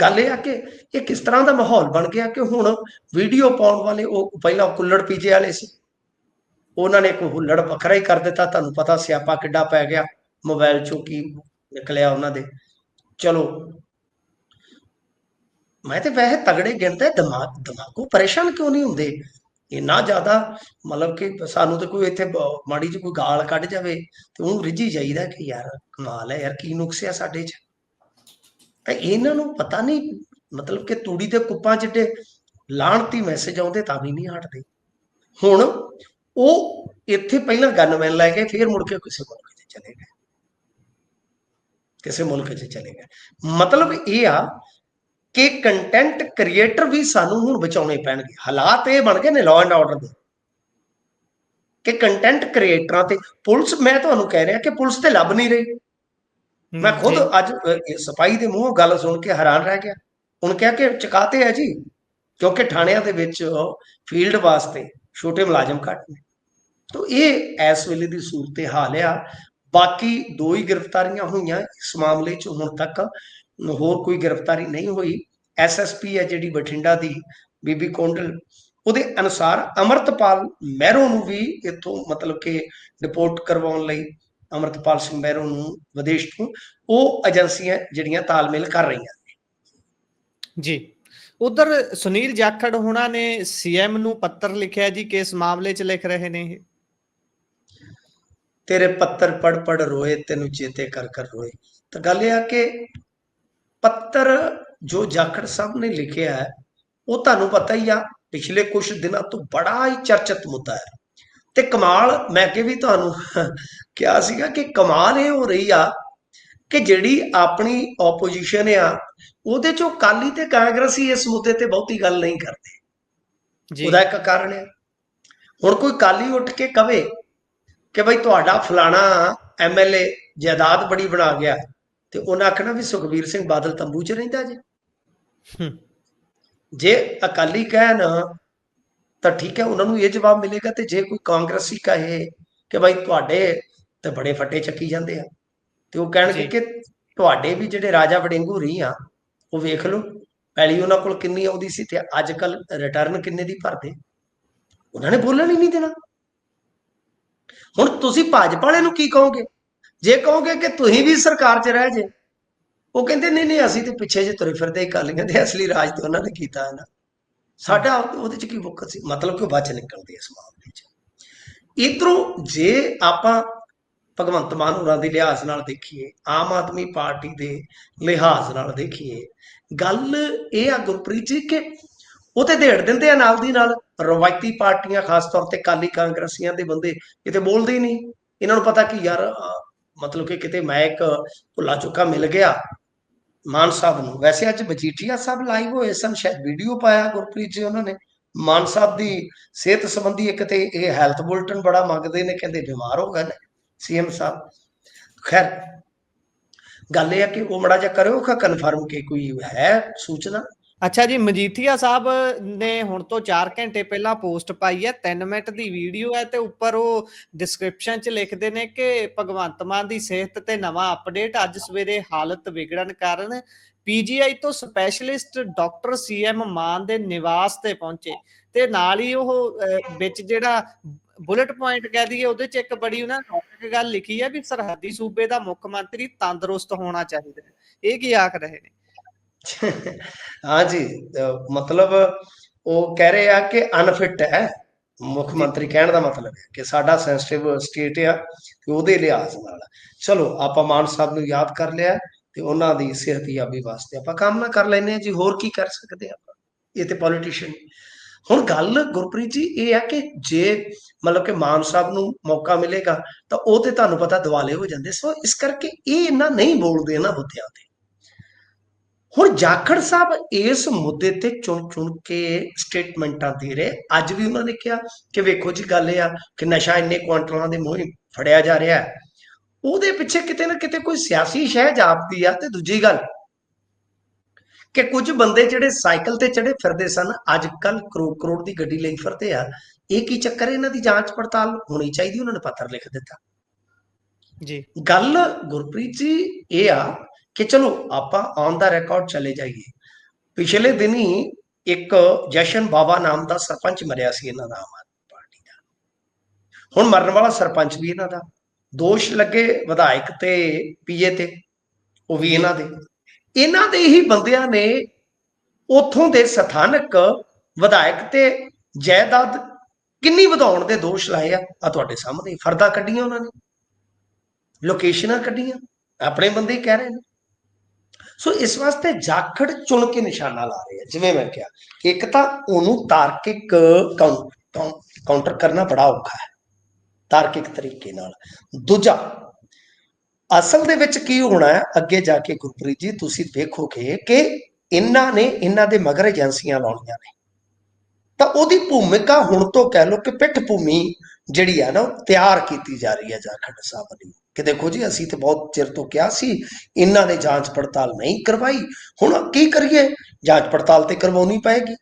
ਗੱਲ ਇਹ ਆ ਕਿ ਇਹ ਕਿਸ ਤਰ੍ਹਾਂ ਦਾ ਮਾਹੌਲ ਬਣ ਗਿਆ ਕਿ ਹੁਣ ਵੀਡੀਓ ਪਾਉਣ ਵਾਲੇ ਉਹ ਪਹਿਲਾਂ ਕੁੱਲੜ ਪੀਜੇ ਵਾਲੇ ਸੀ। ਉਹਨਾਂ ਨੇ ਕੋਈ ਹੁੱਲੜ ਵੱਖਰਾ ਹੀ ਕਰ ਦਿੱਤਾ, ਤੁਹਾਨੂੰ ਪਤਾ ਸਿਆਪਾ ਕਿੱਡਾ ਪੈ ਗਿਆ ਮੋਬਾਈਲ ਚੋਂ ਕੀ ਨਿਕਲਿਆ ਉਹਨਾਂ ਦੇ। ਚਲੋ। ਮੈਂ ਤੇ ਵੈਸੇ ਤਗੜੇ ਗਿਣਦੇ ਦਿਮਾਗ, ਦਿਮਾਗੋਂ ਪਰੇਸ਼ਾਨ ਕਿਉਂ ਨਹੀਂ ਹੁੰਦੇ? ਇੰਨਾ ਜ਼ਿਆਦਾ ਮਤਲਬ ਕਿ ਸਾਨੂੰ ਤਾਂ ਕੋਈ ਇੱਥੇ ਮਾੜੀ ਜਿਹੀ ਕੋਈ ਗਾਲ ਕੱਢ ਜਾਵੇ ਤੇ ਉਹਨੂੰ ਰਿੱਝੀ ਜਾਈਦਾ ਕਿ ਯਾਰ ਕਮਾਲ ਹੈ, ਯਾਰ ਕੀ ਨੁਕਸ ਆ ਸਾਡੇ 'ਚ। ਇਹਨਾਂ ਨੂੰ ਪਤਾ ਨਹੀਂ ਮਤਲਬ ਕਿ ਤੂੜੀ ਦੇ ਕੁੱਪਾਂ ਜਿੱਡੇ ਲਾਹਣਤੀ ਮੈਸੇਜ ਆਉਂਦੇ ਤਾਂ ਵੀ ਨਹੀਂ ਹਟਦੇ। ਹੁਣ ਉਹ ਇੱਥੇ ਪਹਿਲਾਂ ਗਨਮੈਨ ਲੈ ਕੇ ਫਿਰ ਮੁੜ ਕੇ ਕਿਸੇ ਮੁਲਕ 'ਚ ਚਲੇ ਗਏ। ਕਿਸੇ ਮੁਲਕ 'ਚ ਚਲੇ ਗਏ। ਮਤਲਬ ਇਹ ਆ ਕਿ ਕੰਟੈਂਟ ਕ੍ਰੀਏਟਰ ਵੀ ਸਾਨੂੰ ਹੁਣ ਬਚਾਉਣੇ ਪੈਣਗੇ। ਹਾਲਾਤ ਇਹ ਬਣ ਗਏ ਨੇ ਲਾਅ ਐਂਡ ਆਰਡਰ ਦੇ ਕਿ ਕੰਟੈਂਟ ਕ੍ਰੀਏਟਰਾਂ ਤੇ ਪੁਲਿਸ ਮੈਂ ਤੁਹਾਨੂੰ ਕਹਿ ਰਿਹਾ ਕਿ ਪੁਲਿਸ ਤੇ ਲੱਭ ਨਹੀਂ ਰਹੀ। ਮੈਂ ਖੁਦ ਅੱਜ ਸਿਪਾਹੀ ਦੇ ਮੂੰਹੋਂ ਗੱਲ ਸੁਣ ਕੇ ਹੈਰਾਨ ਰਹਿ ਗਿਆ। ਉਹਨੇ ਕਿਹਾ ਕਿ ਚਕਾਤੇ ਹੈ ਜੀ ਕਿਉਂਕਿ ਥਾਣਿਆਂ ਦੇ ਵਿੱਚ ਫੀਲਡ ਵਾਸਤੇ ਛੋਟੇ ਮੁਲਾਜ਼ਮ ਘੱਟ ਨੇ। ਤੋ ਇਹ ਇਸ ਵੇਲੇ ਦੀ ਸੂਰਤ ਹਾਲ ਆ। ਬਾਕੀ ਦੋ ਹੀ ਗ੍ਰਿਫਤਾਰੀਆਂ ਹੋਈਆਂ ਇਸ ਮਾਮਲੇ 'ਚ ਹੁਣ ਤੱਕ। ਹੋਰ ਕੋਈ ਗ੍ਰਿਫਤਾਰੀ ਨਹੀਂ ਹੋਈ। ਐਸਐਸਪੀ ਹੈ ਜਿਹੜੀ ਬਠਿੰਡਾ ਦੀ ਬੀਬੀ ਕੋਂਡਲ। ਉਹਦੇ ਅਨੁਸਾਰ ਅਮਰਤਪਾਲ ਮਹਿਰੋ ਨੂੰ ਵੀ ਇੱਥੋਂ ਮਤਲਬ ਕਿ ਰਿਪੋਰਟ ਕਰਵਾਉਣ ਲਈ ਅਮਰਤਪਾਲ ਸਿੰਘ ਮਹਿਰੋ ਨੂੰ ਵਿਦੇਸ਼ ਤੋਂ ਉਹ ਏਜੰਸੀਆਂ ਜਿਹੜੀਆਂ ਤਾਲਮੇਲ ਕਰ ਰਹੀਆਂ ਜੀ। ਉਧਰ ਸੁਨੀਲ ਜਾਖੜ ਹੁਣਾਂ ਨੇ ਸੀਐਮ ਨੂੰ ਪੱਤਰ ਲਿਖਿਆ ਜੀ ਕਿ ਇਸ ਮਾਮਲੇ 'ਚ ਲਿਖ ਰਹੇ ਨੇ ਇਹ। ਤੇਰੇ ਪੱਤਰ ਪੜ ਪੜ ਰੋਏ ਤੈਨੂੰ ਚੇਤੇ ਕਰ ਕਰ ਰੋਏ। ਤਾਂ ਗੱਲ ਇਹ ਆ ਕਿ ਪੱਤਰ ਜੋ ਜਾਖੜ ਸਾਹਿਬ ਨੇ ਲਿਖਿਆ ਹੈ ਉਹ ਤੁਹਾਨੂੰ ਪਤਾ ਹੀ ਆ ਪਿਛਲੇ ਕੁਝ ਦਿਨਾਂ ਤੋਂ ਬੜਾ ਹੀ ਚਰਚਿਤ ਮੁੱਦਾ ਹੈ। ਤੇ ਕਮਾਲ ਮੈਂ ਕਿ ਵੀ ਤੁਹਾਨੂੰ ਕਿਹਾ ਸੀਗਾ ਕਿ ਕਮਾਲ ਇਹ ਹੋ ਰਹੀ ਆ ਕਿ ਜਿਹੜੀ ਆਪਣੀ ਆਪੋਜੀਸ਼ਨ ਆ ਉਹਦੇ ਚੋਂ ਕਾਲੀ ਤੇ ਕਾਂਗਰਸੀ ਇਸ ਮੁੱਦੇ ਤੇ ਬਹੁਤੀ ਗੱਲ ਨਹੀਂ ਕਰਦੇ। ਜੀ। ਉਹਦਾ ਇੱਕ ਕਾਰਨ ਹੈ। ਹੁਣ ਕੋਈ ਕਾਲੀ ਉੱਠ ਕੇ ਕਵੇ ਕਿ ਬਈ ਤੁਹਾਡਾ ਫਲਾਣਾ ਐਮਐਲਏ ਜਾਇਦਾਦ ਬੜੀ ਬਣਾ ਗਿਆ ਤੇ ਉਹਨਾਂ ਆਖਣਾ ਵੀ ਸੁਖਬੀਰ ਸਿੰਘ ਬਾਦਲ ਤੰਬੂ 'ਚ ਰਹਿੰਦਾ ਜੀ। ਜੇ ਅਕਾਲੀ ਕਹਿਣ ਤਾਂ ਠੀਕ ਹੈ ਉਹਨਾਂ ਨੂੰ ਇਹ ਜਵਾਬ ਮਿਲੇਗਾ ਤੇ ਜੇ ਕੋਈ ਕਾਂਗਰਸੀ ਕਹੇ ਕਿ ਬਈ ਤੁਹਾਡੇ ਤੇ ਬੜੇ ਫੱਟੇ ਚੱਕੀ ਜਾਂਦੇ ਆ ਤੇ ਉਹ ਕਹਿਣਗੇ। ਕਿ ਤੁਹਾਡੇ ਵੀ ਜਿਹੜੇ ਰਾਜਾ ਵੜਿੰਗੂ ਰਹੀ ਆ ਉਹ ਵੇਖ ਲਓ ਪਹਿਲੀ ਉਹਨਾਂ ਕੋਲ ਕਿੰਨੀ ਆਉਂਦੀ ਸੀ ਤੇ ਅੱਜ ਕੱਲ ਰਿਟਰਨ ਕਿੰਨੇ ਦੀ ਭਰਦੇ ਉਹਨਾਂ ਨੇ ਬੋਲਣ ਹੀ ਨਹੀਂ ਦੇਣਾ। ਹੁਣ ਤੁਸੀਂ ਭਾਜਪਾ ਵਾਲੇ ਨੂੰ ਕੀ ਕਹੋਗੇ? ਜੇ ਕਹੋਗੇ ਕਿ ਤੁਸੀਂ ਵੀ ਸਰਕਾਰ 'ਚ ਰਹਿ ਜੇ, ਉਹ ਕਹਿੰਦੇ, ਨਹੀਂ ਨਹੀਂ, ਅਸੀਂ ਤੇ ਪਿੱਛੇ ਜੇ ਤੁਰੇ ਫਿਰਦੇ ਕਾਲੀਆਂ ਦੇ ਅਸਲੀ ਰਾਜ ਤੇ ਉਹਨਾਂ ਨੇ ਕੀਤਾ ਹੈ ਨਾ। ਸਾਡਾ ਉਹਦੇ 'ਚ ਕੀ ਵਕਤ ਸੀ? ਮਤਲਬ ਕਿ ਉਹ ਬਚ ਨਿਕਲਦੇ ਇਸ ਮਾਮਲੇ 'ਚ। ਇਧਰੋਂ ਜੇ ਆਪਾਂ ਭਗਵੰਤ ਮਾਨ ਹੋਰਾਂ ਦੇ ਲਿਹਾਜ਼ ਨਾਲ ਦੇਖੀਏ, ਆਮ ਆਦਮੀ ਪਾਰਟੀ ਦੇ ਲਿਹਾਜ਼ ਨਾਲ ਦੇਖੀਏ, ਗੱਲ ਇਹ ਆ ਗੁਰਪ੍ਰੀਤ ਜੀ ਕਿ ਉਹ ਤੇ ਢੇੜ ਦਿੰਦੇ ਆ ਨਾਲ ਦੀ ਨਾਲ, ਰਵਾਇਤੀ ਪਾਰਟੀਆਂ, ਖਾਸ ਤੌਰ ਤੇ ਕਾਲੀ ਕਾਂਗਰਸੀਆਂ ਦੇ ਬੰਦੇ ਕਿਤੇ ਬੋਲਦੇ ਹੀ ਨਹੀਂ। ਇਹਨਾਂ ਨੂੰ ਪਤਾ ਕਿ ਯਾਰ ਮਤਲਬ ਕਿ ਕਿਤੇ ਮੈਂ ਇੱਕ ਭੁੱਲਾ ਚੁੱਕਾ ਮਿਲ ਗਿਆ ਮਾਨ ਸਾਹਿਬ ਨੂੰ। ਵੈਸੇ ਅੱਜ ਮਜੀਠੀਆ ਸਾਹਿਬ ਲਾਈਵ ਹੋਏ ਸਨ, ਸ਼ਾਇਦ ਵੀਡੀਓ ਪਾਇਆ ਗੁਰਪ੍ਰੀਤ ਜੀ ਉਹਨਾਂ ਨੇ। ਮਾਨ ਸਾਹਿਬ ਦੀ ਸਿਹਤ ਸੰਬੰਧੀ ਇੱਕ ਤੇ ਇਹ ਹੈਲਥ ਬੁਲਟਨ ਬੜਾ ਮੰਗਦੇ ਨੇ, ਕਹਿੰਦੇ ਬਿਮਾਰ ਹੋ ਗਏ ਨੇ ਸੀਐਮ ਸਾਹਿਬ। ਖੈਰ, ਗੱਲ ਇਹ ਹੈ ਕਿ ਉਹ ਮੜਾ ਜਿਹਾ ਕਰਿਓ ਕਿ ਕਨਫਰਮ ਕਿ ਕੋਈ ਹੈ ਸੂਚਨਾ? ਅੱਛਾ ਜੀ ਮਜੀਠੀਆ ਸਾਹਿਬ ਨੇ ਹੁਣ ਤੋਂ 4 ਘੰਟੇ ਪਹਿਲਾਂ ਪੋਸਟ ਪਾਈ ਹੈ 3 ਮਿੰਟ ਦੀ ਵੀਡੀਓ ਹੈ ਤੇ ਉੱਪਰ ਉਹ ਡਿਸਕ੍ਰਿਪਸ਼ਨ 'ਚ ਲਿਖਦੇ ਨੇ ਕਿ ਭਗਵੰਤ ਮਾਨ ਦੀ ਸਿਹਤ ਤੇ ਨਵਾਂ ਅਪਡੇਟ ਅੱਜ ਸਵੇਰੇ ਹਾਲਤ ਵਿਗੜਨ ਕਾਰਨ ਪੀਜੀਆਈ ਤੋਂ ਸਪੈਸ਼ਲਿਸਟ ਡਾਕਟਰ ਸੀਐਮ ਮਾਨ ਦੇ ਨਿਵਾਸ ਤੇ ਪਹੁੰਚੇ ਤੇ ਨਾਲ ਹੀ ਉਹ ਅਹ, ਵਿੱਚ ਜਿਹੜਾ ਬੁਲੇਟ ਪੁਆਇੰਟ ਕਹਿ ਦਈਏ ਉਹਦੇ 'ਚ ਇੱਕ ਬੜੀ ਉਹਨਾਂ ਨੇ ਗੱਲ ਲਿਖੀ ਹੈ ਵੀ ਸਰਹੱਦੀ ਸੂਬੇ ਦਾ ਮੁੱਖ ਮੰਤਰੀ ਤੰਦਰੁਸਤ ਹੋਣਾ ਚਾਹੀਦਾ ਇਹ ਕੀ ਆਖ ਰਹੇ ਨੇ? ਹਾਂ ਜੀ, ਅਹ ਮਤਲਬ ਉਹ ਕਹਿ ਰਹੇ ਆ ਕਿ ਅਨਫਿਟ ਹੈ। ਮੁੱਖ ਮੰਤਰੀ ਕਹਿਣ ਦਾ ਮਤਲਬ ਹੈ ਕਿ ਸਾਡਾ ਸੈਂਸਿਟਿਵ ਸਟੇਟ ਆ ਤੇ ਉਹਦੇ ਲਿਹਾਜ਼ ਨਾਲ। ਚਲੋ, ਆਪਾਂ ਮਾਨ ਸਾਹਿਬ ਨੂੰ ਯਾਦ ਕਰ ਲਿਆ ਤੇ ਉਹਨਾਂ ਦੀ ਸਿਹਤਯਾਬੀ ਵਾਸਤੇ ਆਪਾਂ ਕਾਮਨਾ ਕਰ ਲੈਨੇ ਆ ਜੀ। ਹੋਰ ਕੀ ਕਰ ਸਕਦੇ ਆਪਾਂ? ਇਹ ਤੇ ਪੋਲੀਟੀਸ਼ੀਅਨ ਹੁਣ ਗੱਲ ਗੁਰਪ੍ਰੀਤ ਜੀ ਇਹ ਆ ਕਿ ਜੇ ਮਤਲਬ ਕਿ ਮਾਨ ਸਾਹਿਬ ਨੂੰ ਮੌਕਾ ਮਿਲੇਗਾ ਤਾਂ ਉਹ ਤੇ ਤੁਹਾਨੂੰ ਪਤਾ ਦਿਵਾਲੇ ਹੋ ਜਾਂਦੇ। ਸੋ ਇਸ ਕਰਕੇ ਇਹ ਇੰਨਾ ਨਹੀਂ ਬੋਲਦੇ ਇਹਨਾਂ ਮੁੱਦਿਆਂ ਤੇ। ਹੁਣ ਜਾਖੜ ਸਾਹਿਬ ਇਸ ਮੁੱਦੇ ਤੇ ਚੁਣ ਚੁਣ ਕੇ ਸਟੇਟਮੈਂਟਾਂ ਦੇ ਰਹੇ। ਅੱਜ ਵੀ ਉਹਨਾਂ ਨੇ ਕਿਹਾ ਕਿ ਵੇਖੋ ਜੀ ਗੱਲ ਇਹ ਆ ਕਿ ਨਸ਼ਾ ਇੰਨੇ ਕੁਆਂਟਲਾਂ ਦੇ ਮੂੰਹ ਫੜਿਆ ਜਾ ਰਿਹਾ ਹੈ। ਉਹਦੇ ਪਿੱਛੇ ਕਿਤੇ ਨਾ ਕਿਤੇ ਕੋਈ ਸਿਆਸੀ ਸ਼ਹਿ ਜਾਪਦੀ ਆ ਤੇ ਦੂਜੀ ਗੱਲ ਕਿ ਕੁਝ ਬੰਦੇ ਜਿਹੜੇ ਸਾਈਕਲ ਤੇ ਚੜੇ ਫਿਰਦੇ ਸਨ ਅੱਜ ਕੱਲ ਕਰੋੜ ਕਰੋੜ ਦੀ ਗੱਡੀ ਲਈ ਫਿਰਦੇ ਆ। ਇਹ ਕੀ ਚੱਕਰ ਹੈ? ਇਹਨਾਂ ਦੀ ਜਾਂਚ ਪੜਤਾਲ ਹੋਣੀ ਚਾਹੀਦੀ ਉਹਨਾਂ ਨੇ ਪੱਤਰ ਲਿਖ ਦਿੱਤਾ। ਜੀ। ਗੱਲ ਗੁਰਪ੍ਰੀਤ ਜੀ ਇਹ ਆ ਕਿ ਚਲੋ ਆਪਾਂ ਔਨ ਦਾ ਰਿਕਾਰਡ ਚਲੇ ਜਾਈਏ। ਪਿਛਲੇ ਦਿਨ ਹੀ ਇੱਕ ਜਸ਼ਨ ਬਾਬਾ ਨਾਮ ਦਾ ਸਰਪੰਚ ਮਰਿਆ ਸੀ ਇਹਨਾਂ ਦਾ ਆਮ ਆਦਮੀ ਪਾਰਟੀ ਦਾ। ਹੁਣ ਮਰਨ ਵਾਲਾ ਸਰਪੰਚ ਵੀ ਇਹਨਾਂ ਦਾ। ਦੋਸ਼ ਲੱਗੇ ਵਿਧਾਇਕ ਤੇ ਪੀਏ ਤੇ, ਉਹ ਵੀ ਇਹਨਾਂ ਦੇ। ਇਹਨਾਂ ਦੇ ਹੀ ਬੰਦਿਆਂ ਨੇ ਉਥੋਂ ਦੇ ਸਥਾਨਕ ਵਿਧਾਇਕ ਤੇ ਜਾਇਦਾਦ ਕਿੰਨੀ ਵਧਾਉਣ ਦੇ ਦੋਸ਼ ਲਾਏ ਆ ਆ ਤੁਹਾਡੇ ਸਾਹਮਣੇ ਫਰਦਾ ਕੱਢੀਆਂ ਉਹਨਾਂ ਨੇ। ਲੋਕੇਸ਼ਨਾਂ ਕੱਢੀਆਂ। ਆਪਣੇ ਬੰਦੇ ਹੀ ਕਹਿ ਰਹੇ ਨੇ। ਸੋ ਇਸ ਵਾਸਤੇ ਜਾਖੜ ਚੁਣ ਕੇ ਨਿਸ਼ਾਨਾ ਲਾ ਰਹੇ ਆ। ਜਿਵੇਂ ਮੈਂ ਕਿਹਾ, ਇੱਕ ਤਾਂ ਉਹਨੂੰ ਤਾਰਕਿਕ ਕਾਊਂਟਰ ਕਰਨਾ ਬੜਾ ਔਖਾ ਹੈ, ਤਾਰਕਿਕ ਤਰੀਕੇ ਨਾਲ। ਦੂਜਾ, ਅਸਲ ਦੇ ਵਿੱਚ ਕੀ ਹੋਣਾ ਹੈ, ਅੱਗੇ ਜਾ ਕੇ ਗੁਰਪ੍ਰੀਤ ਜੀ, ਤੁਸੀਂ ਦੇਖੋਗੇ ਕਿ ਇਹਨਾਂ ਨੇ ਇਹਨਾਂ ਦੇ ਮਗਰ ਏਜੰਸੀਆਂ ਲਾਉਣੀਆਂ ਨੇ। ਤਾਂ ਉਹਦੀ ਭੂਮਿਕਾ ਹੁਣ ਤੋਂ ਕਹਿ ਲਓ ਕਿ ਪਿੱਠ ਭੂਮੀ ਜਿਹੜੀ ਹੈ ਨਾ ਤਿਆਰ ਕੀਤੀ ਜਾ ਰਹੀ ਹੈ ਜਾਖੜ ਸਾਹਿਬ ਦੀ। ਕਿ ਦੇਖੋ ਜੀ ਅਸੀਂ ਤੇ ਬਹੁਤ ਚਿਰ ਤੋਂ ਕਿਹਾ ਸੀ ਇਹਨਾਂ ਨੇ ਜਾਂਚ ਪੜਤਾਲ ਨਹੀਂ ਕਰਵਾਈ। ਹੁਣ ਕੀ ਕਰੀਏ? ਜਾਂਚ ਪੜਤਾਲ ਤੇ ਕਰਵਾਉਣੀ ਪਏਗੀ।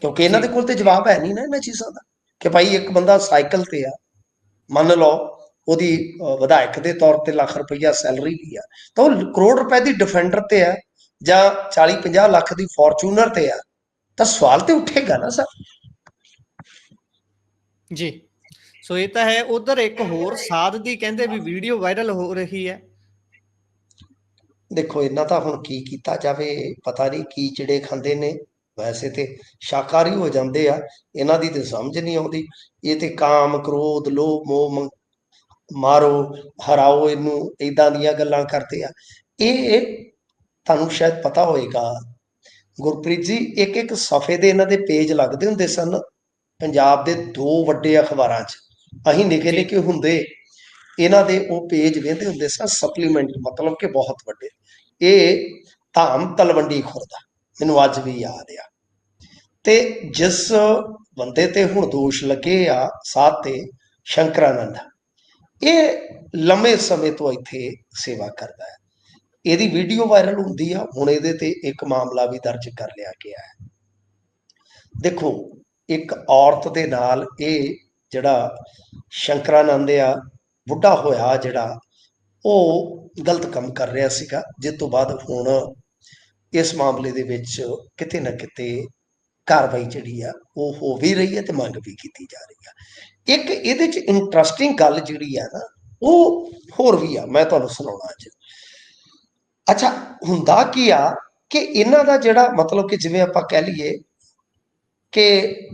ਕਿਉਂਕਿ ਇਹਨਾਂ ਦੇ ਕੋਲ ਤੇ ਜਵਾਬ ਹੈ ਨਹੀਂ ਨਾ ਇਹਨਾਂ ਚੀਜ਼ਾਂ ਦਾ। ਕਿ ਭਾਈ ਇੱਕ ਬੰਦਾ ਸਾਈਕਲ ਤੇ ਆ ਮੰਨ ਲਓ ਉਹਦੀ ਵਿਧਾਇਕ ਦੇ ਤੌਰ ਤੇ ਲੱਖ ਰੁਪਈਆ ਸੈਲਰੀ ਵੀ ਆ ਤਾਂ ਉਹ ਕਰੋੜ ਰੁਪਏ ਦੀ ਡਿਫੈਂਡਰ ਤੇ ਆ ਜਾਂ 40 50 ਲੱਖ ਦੀ ਫੋਰਚੂਨਰ ਤੇ ਆ ਤਾਂ ਸਵਾਲ ਤੇ ਉੱਠੇਗਾ ਨਾ ਸਰ। ਜੀ। ਸੋ ਇਹ ਤਾਂ ਹੈ, ਉਧਰ ਇੱਕ ਹੋਰ ਸਾਧ ਦੀ ਕਹਿੰਦੇ ਵੀ ਵੀਡੀਓ ਵਾਇਰਲ ਹੋ ਰਹੀ ਹੈ। ਦੇਖੋ, ਇਹਨਾਂ ਤਾਂ ਹੁਣ ਕੀ ਕੀਤਾ ਜਾਵੇ, ਪਤਾ ਨਹੀਂ ਕੀ ਚਿੜੇ ਖਾਂਦੇ ਨੇ। ਵੈਸੇ ਤੇ ਸ਼ਾਕਾਹਾਰੀ ਹੋ ਜਾਂਦੇ ਆ, ਇਹਨਾਂ ਦੀ ਤੇ ਸਮਝ ਨਹੀਂ ਆਉਂਦੀ। ਇਹ ਤੇ ਕਾਮ, ਕ੍ਰੋਧ, ਲੋਭ, ਮੋਹ ਮਾਰੋ, ਹਰਾਓ, ਇਹਨੂੰ ਇਦਾਂ ਦੀਆਂ ਗੱਲਾਂ ਕਰਦੇ ਆ। ਇਹ ਤੁਹਾਨੂੰ ਸ਼ਾਇਦ ਪਤਾ ਹੋਏਗਾ। ਗੁਰਪ੍ਰੀਤ ਜੀ ਇੱਕ ਇੱਕ ਸਫੇ ਦੇ ਇਹਨਾਂ ਦੇ ਪੇਜ ਲੱਗਦੇ ਹੁੰਦੇ ਸਨ, ਪੰਜਾਬ ਦੇ ਦੋ ਵੱਡੇ ਅਖਬਾਰਾਂ 'ਚ। ਅਸੀਂ ਨਿੱਕੇ। ਨਿੱਕੇ ਹੁੰਦੇ ਇਹਨਾਂ ਦੇ ਉਹ ਪੇਜ ਵੇਖਦੇ ਹੁੰਦੇ ਸਨ ਸਪਲੀਮੈਂਟ ਮਤਲਬ ਕਿ ਬਹੁਤ ਵੱਡੇ। ਇਹ ਧਾਮ ਤਲਵੰਡੀ ਖੁਰਦਾ ਮੈਨੂੰ ਅੱਜ ਵੀ ਯਾਦ ਆ। ਤੇ ਜਿਸ ਬੰਦੇ ਤੇ ਹੁਣ ਦੋਸ਼ ਲੱਗੇ ਆ ਸਾਧ ਤੇ ਸ਼ੰਕਰਾਨੰਦ ਇਹ ਲੰਮੇ ਸਮੇਂ ਤੋਂ ਇੱਥੇ ਸੇਵਾ ਕਰਦਾ ਹੈ। ਇਹਦੀ ਵੀਡੀਓ ਵਾਇਰਲ ਹੁੰਦੀ ਆ ਹੁਣ ਇਹਦੇ ਤੇ ਇੱਕ ਮਾਮਲਾ ਵੀ ਦਰਜ ਕਰ ਲਿਆ ਗਿਆ ਹੈ। ਦੇਖੋ ਇੱਕ ਔਰਤ ਦੇ ਨਾਲ ਇਹ ਜਿਹੜਾ ਸ਼ੰਕਰਾਨੰਦ ਆ, ਬੁੱਢਾ ਹੋਇਆ ਜਿਹੜਾ, ਉਹ ਗਲਤ ਕੰਮ ਕਰ ਰਿਹਾ ਸੀਗਾ। ਜਿਸ ਤੋਂ ਬਾਅਦ ਹੁਣ ਇਸ ਮਾਮਲੇ ਦੇ ਵਿੱਚ ਕਿਤੇ ਨਾ ਕਿਤੇ ਕਾਰਵਾਈ ਜਿਹੜੀ ਆ, ਉਹ ਹੋ ਵੀ ਰਹੀ ਹੈ ਤੇ ਮੰਗ ਵੀ ਕੀਤੀ ਜਾ ਰਹੀ ਆ। ਇੱਕ ਇਹਦੇ ਚ ਇੰਟਰਸਟਿੰਗ ਗੱਲ ਜਿਹੜੀ ਆ ਨਾ, ਉਹ ਹੋਰ ਵੀ ਆ, ਮੈਂ ਤੁਹਾਨੂੰ ਸੁਣਾਉਣਾ ਅੱਜ। ਅੱਛਾ, ਹੁੰਦਾ ਕੀ ਆ ਕਿ ਇਹਨਾਂ ਦਾ ਜਿਹੜਾ ਮਤਲਬ ਕਿ ਜਿਵੇਂ ਆਪਾਂ ਕਹਿ ਲਈਏ ਕਿ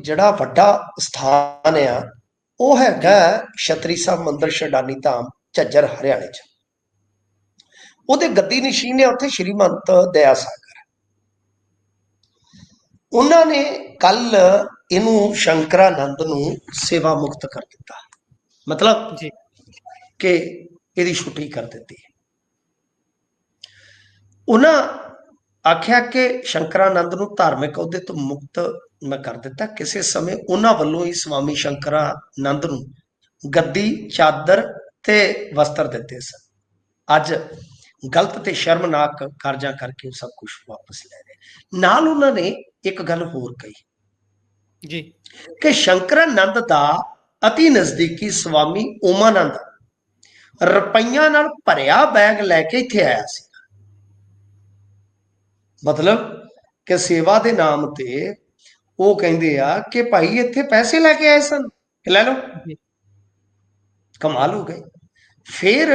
ਜਿਹੜਾ ਵੱਡਾ ਸਥਾਨ ਆ ਉਹ ਹੈਗਾ ਛਤਰੀ ਸਾਹਿਬ ਮੰਦਿਰ ਸ਼ਡਾਨੀ ਧਾਮ ਝੱਜਰ ਹਰਿਆਣੇ ਚ। ਉਹਦੇ ਗੱਦੀ ਨਸ਼ੀਨ ਹੈ ਉੱਥੇ ਸ਼੍ਰੀਮੰਤ ਦਇਆ ਸਾਗਰ ਉਹਨਾਂ ਨੇ ਕੱਲ ਇਹਨੂੰ ਸ਼ੰਕਰਾਨੰਦ ਨੂੰ ਸੇਵਾ ਮੁਕਤ ਕਰ ਦਿੱਤਾ। ਮਤਲਬ ਜੀ। ਕਿ ਇਹਦੀ ਛੁੱਟੀ ਕਰ ਦਿੱਤੀ। ਉਹਨਾਂ ਆਖਿਆ ਕਿ ਸ਼ੰਕਰਾਨੰਦ ਨੂੰ ਧਾਰਮਿਕ ਅਹੁਦੇ ਤੋਂ ਮੁਕਤ ਮੈਂ ਕਰ ਦਿੱਤਾ। ਕਿਸੇ ਸਮੇਂ ਉਹਨਾਂ ਵੱਲੋਂ ਹੀ ਸਵਾਮੀ ਸ਼ੰਕਰਾਨੰਦ ਨੂੰ ਗੱਦੀ ਚਾਦਰ ਤੇ ਵਸਤਰ ਦਿੱਤੇ ਸਨ। ਅੱਜ ਗਲਤ ਤੇ ਸ਼ਰਮਨਾਕ ਕਾਰਜਾਂ ਕਰਕੇ ਉਹ ਸਭ ਕੁਝ ਵਾਪਸ ਲੈ ਰਹੇ। ਨਾਲ ਉਹਨਾਂ ਨੇ ਇੱਕ ਗੱਲ ਹੋਰ ਕਹੀ। ਜੀ। ਕਿ ਸ਼ੰਕਰਾਨੰਦ ਦਾ ਅਤੀ ਨਜ਼ਦੀਕੀ ਸਵਾਮੀ ਓਮਾਨੰਦ ਰੁਪਈਆਂ ਨਾਲ ਭਰਿਆ ਬੈਗ ਲੈ ਕੇ ਇੱਥੇ ਆਇਆ ਸੀ। ਮਤਲਬ ਕਿ ਸੇਵਾ ਦੇ ਨਾਮ ਤੇ ਉਹ ਕਹਿੰਦੇ ਆ ਕਿ ਭਾਈ ਇੱਥੇ ਪੈਸੇ ਲੈ ਕੇ ਆਏ ਸਨ। ਲੈ ਲਓ। ਕਮਾਲ ਹੋ ਗਈ। ਫਿਰ